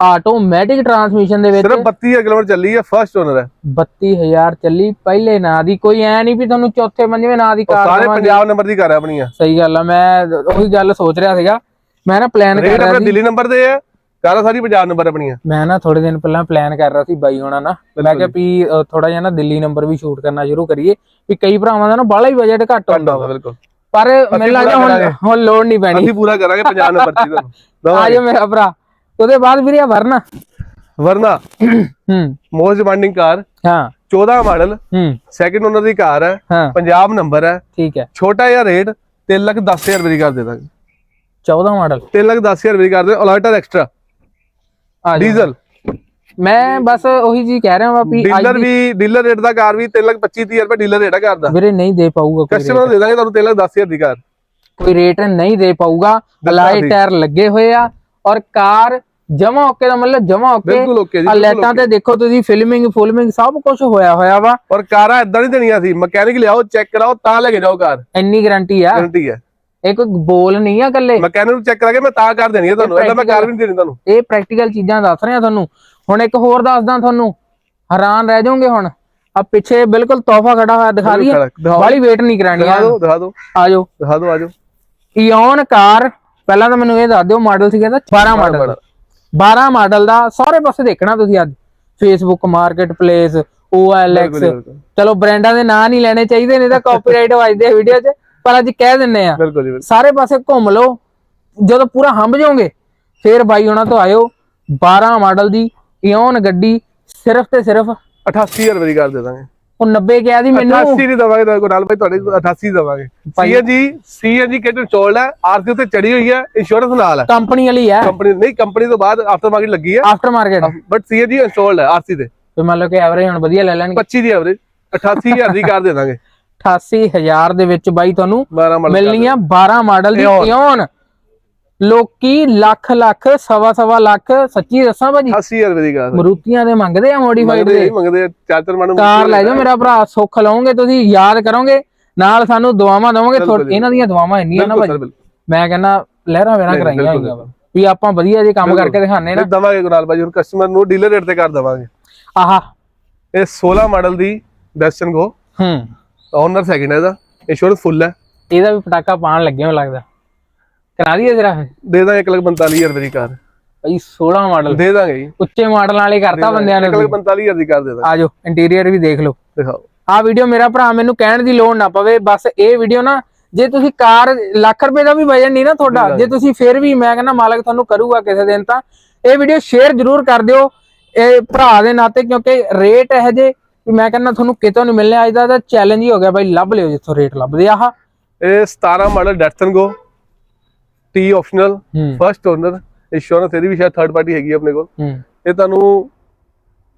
ਆਟੋਮੈਟਿਕ ਟਰਾਂਸਮਿਸ਼ਨ ਦੇ ਵਿੱਚ ਸਿਰਫ 32000 ਕਿਲੋਮੀਟਰ ਚੱਲੀ ਹੈ ਫਰਸਟ ਓਨਰ ਹੈ। 32000 ਚੱਲੀ ਪਹਿਲੇ ਨਾਂ ਦੀ ਕੋਈ ਐ ਨਹੀਂ ਵੀ ਤੁਹਾਨੂੰ ਚੌਥੇ ਪੰਜਵੇਂ ਨਾਂ ਦੀ ਕਾਰ ਸਾਰੇ ਪੰਜਾਬ ਨੰਬਰ ਦੀ ਕਾਰ ਹੈ ਆਪਣੀਆਂ ਸਹੀ ਗੱਲ ਆ ਮੈਂ ਉਹੀ ਗੱਲ ਸੋਚ ਰਿਹਾ ਸੀਗਾ। ਮੈਂ ਨਾ ਪਲਾਨ ਕਰ ਰਿਹਾ ਆਪਣੇ ਸੀ। ਦਿੱਲੀ ਨੰਬਰ ਦੇ ਹੈ ਕਾਰਾਂ ਸਾਰੀ ਪੰਜਾਬ ਨੰਬਰ ਆਪਣੀਆਂ ਮੈਂ ਨਾ ਥੋੜੇ ਦਿਨ ਪਹਿਲਾਂ ਪਲਾਨ ਕਰ ਰਿਹਾ ਸੀ ਬਾਈ ਹੋਣਾ ਨਾ ਮੈਂ ਕਿਹਾ ਵੀ ਥੋੜਾ ਜਿਹਾ ਨਾ ਦਿੱਲੀ ਨੰਬਰ ਵੀ ਸ਼ੂਟ ਕਰਨਾ ਸ਼ੁਰੂ ਕਰੀਏ। ਵੀ ਕਈ ਭਰਾਵਾਂ ਦਾ ਨਾ ਬਾਹਲਾ ਹੀ ਬਜਟ ਘੱਟ ਹੁੰਦਾ। ਬਿਲਕੁਲ। ਪਰ ਮੈਨੂੰ ਲੱਗਦਾ ਹੁਣ ਹੁਣ ਲੋੜ ਨਹੀਂ ਪੈਣੀ। ਅਸੀਂ ਪੂਰਾ ਕਰਾਂਗੇ ਪੰਜਾਬ ਨੰਬਰ ਦੀ ਤੁਹਾਨੂੰ। ਆ ਜਾਓ ਮੇਰਾ ਭਰਾ। ਉਹਦੇ ਬਾਅਦ ਵੀਰੇ ਆ ਵਰਨਾ। ਵਰਨਾ। ਹੂੰ। Most demanding car. ਹਾਂ। 14 ਮਾਡਲ। ਹੂੰ। ਸੈਕਿੰਡ ਓਨਰ ਦੀ ਕਾਰ ਹੈ। ਪੰਜਾਬ ਨੰਬਰ ਹੈ। ਠੀਕ ਹੈ। ਛੋਟਾ ਜਿਹਾ ਰੇਟ 3 ਲੱਖ 10000 ਰੁਪਏ ਦੀ ਕਰ ਦੇ ਦਾਂਗੇ। 14 ਮਾਡਲ। 3 ਲੱਖ 10000 ਰੁਪਏ ਦੀ ਕਰ ਦੇ ਅਲਰਟਰ ਐਕਸਟਰਾ ਆ। ਡੀਜ਼ਲ ਮੈਂ ਬਸ ਉਹੀ ਜੀ ਕਹਿ ਰਿਹਾ ਵਾਂ ਵੀ ਡੀਲਰ ਵੀ ਡੀਲਰ ਰੇਟ ਦਾ ਕਾਰ ਵੀ 3 ਲੱਖ 25000 ਰੁਪਏ ਡੀਲਰ ਰੇਟ ਕਾਰ ਦਾ। ਵੀਰੇ ਨਹੀਂ ਦੇ ਪਾਊਗਾ ਕੋਈ ਕਸਟਮਰ ਦੇ ਦਾਂਗੇ ਤੁਹਾਨੂੰ 3 ਲੱਖ 10000 ਦੀ ਕਾਰ। ਕੋਈ ਰੇਟ ਨਹੀਂ ਦੇ ਪਾਊਗਾ। ਅਲਾਈ ਟਾਇਰ ਲੱਗੇ ਹੋਏ ਆ। ਔਰ ਕਾਰ ਜਮਾ ਓਕੇ ਦਾ ਮਤਲਬ ਜਮਾ ਓਕੇ। ਬਿਲਕੁਲ ਓਕੇ ਜੀ ਆ ਲੈਟਾਂ ਤੇ ਦੇਖੋ ਤੁਸੀਂ ਫਿਲਮਿੰਗ ਫੁਲਮਿੰਗ ਸਭ ਕੁਝ ਹੋਇਆ ਹੋਇਆ ਵਾ। ਔਰ ਕਾਰਾਂ ਇਦਾਂ ਨਹੀਂ ਦੇਣੀਆਂ ਸੀ ਮਕੈਨਿਕ ਲਿਆਓ ਚੈੱਕ ਕਰਾਓ ਤਾਂ ਲੈ ਕੇ ਜਾਓ ਕਾਰ। ਇੰਨੀ ਗਾਰੰਟੀ ਆ। ਗਾਰੰਟੀ ਹੈ ਇਹ ਕੋਈ ਬੋਲ ਨਹੀਂ ਆ ਇਕੱਲੇ। ਮਕੈਨਿਕ ਨੂੰ ਚੈੱਕ ਕਰਾ ਕੇ ਮੈਂ ਤਾਂ ਕਾਰ ਦੇਣੀ ਹੈ ਤੁਹਾਨੂੰ ਐਦਾਂ ਮੈਂ ਕਾਰ ਵੀ ਨਹੀਂ ਦੇਣੀ ਤੁਹਾਨੂੰ। ਇਹ ਪ੍ਰੈਕਟੀਕਲ ਚੀਜ਼ਾਂ ਦੱਸ ਰਿਹਾ ਤੁਹਾਨੂੰ। ਹੁਣ ਇੱਕ ਹੋਰ ਦੱਸਦਾ ਤੁਹਾਨੂੰ। ਹੈਰਾਨ ਰਹਿ ਜਾਓਗੇ ਹੁਣ। ਆ ਪਿੱਛੇ ਬਿਲਕੁਲ ਤੋਹਫਾ ਖੜਾ ਹੋਇਆ ਦਿਖਾ ਦਈਏ। ਬਾਲੀ ਵੇਟ ਨਹੀਂ ਕਰਾਣੀ ਦਿਖਾ ਆ। ਦਿਓ ਦਿਖਾ ਦਿਓ। ਆਜੋ ਦਿਖਾ ਦਿਓ ਆਜੋ ਇਓਨ ਕਾਰ ਪਹਿਲਾਂ ਤਾਂ ਮੈਨੂੰ ਇਹ ਦੱਸ ਦਿਓ ਮਾਡਲ ਸੀਗਾ ਤਾਂ 12 ਮਾਡਲ 12 ਮਾਡਲ ਦਾ ਸਾਰੇ ਪਾਸੇ ਦੇਖਣਾ ਤੁਸੀਂ ਅੱਜ। ਫੇਸਬੁੱਕ ਮਾਰਕੀਟ ਪਲੇਸ OLX ਚਲੋ ਬ੍ਰਾਂਡਾਂ ਦੇ ਨਾਂ ਨਹੀਂ ਲੈਣੇ ਚਾਹੀਦੇ ਨਹੀਂ ਤਾਂ ਕਾਪੀਰਾਈਟ ਵੱਜਦੇ ਆ ਵੀਡੀਓ 'ਚ ਪਰ ਅੱਜ ਕਹਿ ਦਿੰਨੇ ਆ। ਸਾਰੇ ਪਾਸੇ ਘੁੰਮ ਲਓ। ਜਦੋਂ ਪੂਰਾ ਹੰਬ ਜਾਓਗੇ ਫੇਰ ਬਾਈ ਉਹਨਾਂ ਤੋਂ ਆਇਓ। 12 ਮਾਡਲ ਦੀ ਇਓਨ ਗੱਡੀ ਸਿਰਫ ਤੇ ਸਿਰਫ 88000 ਰੁਪਏ ਦੀ ਕਾਰ ਦੇ ਦਾਂਗੇ। ਉਹ 90 ਕਿਹਾ ਦੀ ਮੈਨੂੰ। 88 ਦੀ ਦਵਾਂਗੇ ਤੁਹਾਡੇ ਕੋਲ ਨਾਲ ਭਾਈ ਤੁਹਾਡੇ 88 ਦਵਾਂਗੇ। ਸੀਐਨਜੀ ਸੀਐਨਜੀ ਕਿਟ ਇੰਸਟਾਲਡ ਹੈ? ਆਰਸੀ ਉੱਤੇ ਚੜੀ ਹੋਈ ਹੈ ਇੰਸ਼ੋਰੈਂਸ ਨਾਲ ਹੈ। ਕੰਪਨੀ ਵਾਲੀ ਹੈ। ਕੰਪਨੀ ਨਹੀਂ ਕੰਪਨੀ ਤੋਂ ਬਾਅਦ ਆਫਟਰ ਮਾਰਕੀਟ ਲੱਗੀ ਹੈ। After market but CNG installed ਹੈ ਆਰਸੀ ਤੇ। ਤੇ ਮੰਨ ਲਓ ਕਿ ਐਵਰੇਜ ਹੁਣ ਵਧੀਆ ਲੈ ਲੈਣਗੇ। 25 ਦੀ ਐਵਰੇਜ 88000 ਦੀ ਕਾਰ ਦੇ ਦਾਂਗੇ। 88000 ਦੇ ਵਿੱਚ ਬਾਈ ਤੁਹਾਨੂੰ 12 ਮਾਡਲ ਮਿਲਣੀਆਂ 12 ਮਾਡਲ ਦੀ Ion। ਲੋਕੀ ਲੱਖ ਲੱਖ ਸਵਾ ਸਵਾ ਲੱਖ ਸੱਚੀ ਦੱਸਾਂ ਭਾਜੀ। 80000 ਰੁਪਏ ਦੀ ਕਾਰ ਮਰੂਤੀਆਂ ਦੇ ਮੰਗਦੇ ਆ ਮੋਡੀਫਾਈਡ ਦੇ। ਮੰਗਦੇ ਆ, ਚਾਰ ਚਾਰ ਮਾਡਲ ਕਾਰ ਲੈ ਜਾਓ ਮੇਰਾ ਭਰਾ ਸੁੱਖ ਲਓਗੇ ਤੁਸੀਂ ਯਾਦ ਕਰੋਗੇ। ਨਾਲ ਸਾਨੂੰ ਦੁਆਵਾਂ ਦਵੋਗੇ ਇਹਨਾਂ ਦੀਆਂ ਦੁਆਵਾਂ ਇੰਨੀਆਂ ਨਾ ਭਾਜੀ। ਮੈਂ ਕਹਿੰਦਾ ਲਹਿਰਾਂ ਵੇਰਾਂ ਕਰਾਈਆਂ ਹੋਈਆਂ ਵਾ। ਆਪਾਂ ਵਧੀਆ ਜੇ ਕੰਮ ਕਰਕੇ ਦਿਖਾਣੇ ਨਾ। ਦਵਾਂਗੇ ਗੁਨਾਲ ਭਾਜੀ ਹੁਣ ਕਸਟਮਰ ਨੂੰ ਡੀਲਰ ਰੇਟ ਤੇ ਕਰ ਦਵਾਂਗੇ। ਆਹਾ। ਇਹ 16 ਮਾਡਲ ਦੀ ਡੈਸਟਨ ਗੋ ਹੂੰ। ਓਨਰ ਸੈਕਿੰਡ ਹੈ ਇਹਦਾ। ਇੰਸ਼ੋਰੈਂਸ ਫੁੱਲ ਹੈ ਇਹਦਾ ਵੀ ਪਟਾਕਾ ਪਾਣ ਲੱਗੇ ਹੋ ਲੱਗਦਾ। ਕਰਾ ਦਈਏ ਜਰਾ ਦੇ ਦਾਂਗੇ 145000 ਰੁਪਏ ਦੀ ਕਾਰ। ਭਾਈ 16 ਮਾਡਲ। ਦੇ ਦਾਂਗੇ ਜੀ। ਉੱਚੇ ਮਾਡਲਾਂ ਵਾਲੇ ਕਰਤਾ ਬੰਦਿਆਂ ਨੇ 145000 ਦੀ ਕਾਰ ਦੇ ਦਾਂਗੇ। ਆਜੋ ਇੰਟੀਰੀਅਰ ਵੀ ਦੇਖ ਲਓ। ਦਿਖਾਓ। ਆਹ ਵੀਡੀਓ ਮੇਰਾ ਭਰਾ ਮੈਨੂੰ ਕਹਿਣ ਦੀ ਲੋੜ ਨਾ ਪਵੇ ਬਸ ਇਹ ਵੀਡੀਓ ਨਾ ਜੇ ਤੁਸੀਂ ਕਾਰ ਲੱਖ ਰੁਪਏ ਦਾ ਵੀ ਵਜਨ ਨਹੀਂ ਨਾ ਤੁਹਾਡਾ ਜੇ ਤੁਸੀਂ ਫਿਰ ਵੀ ਮੈਂ ਕਹਿੰਦਾ ਮਾਲਕ ਤੁਹਾਨੂੰ ਕਰੂਗਾ ਕਿਸੇ ਦਿਨ ਤਾਂ ਇਹ ਵੀਡੀਓ ਸ਼ੇਅਰ ਜ਼ਰੂਰ ਕਰ ਦਿਓ ਇਹ ਭਰਾ ਦੇ ਨਾਤੇ ਕਿਉਂਕਿ ਰੇਟ ਇਹ ਜੇ ਵੀ ਮੈਂ ਕਹਿੰਦਾ ਤੁਹਾਨੂੰ ਕਿਤੋਂ ਨਹੀਂ ਮਿਲਣੇ ਅੱਜ ਦਾ ਚੈਲੰਜ ਹੀ ਹੋ ਗਿਆ ਬਾਈ ਲੱਭ ਲਿਓ ਜਿੱਥੋਂ ਰੇਟ ਲੱਭਦੇ ਆ ਆਹ। ਇਹ 17 model Datsun Go T optional first owner insurance ਇਹਦੀ ਵੀ ਸ਼ਾਇਦ ਥਰਡ ਪਾਰਟੀ ਹੈਗੀ ਆਪਣੇ ਕੋਲ। ਇਹ ਤੁਹਾਨੂੰ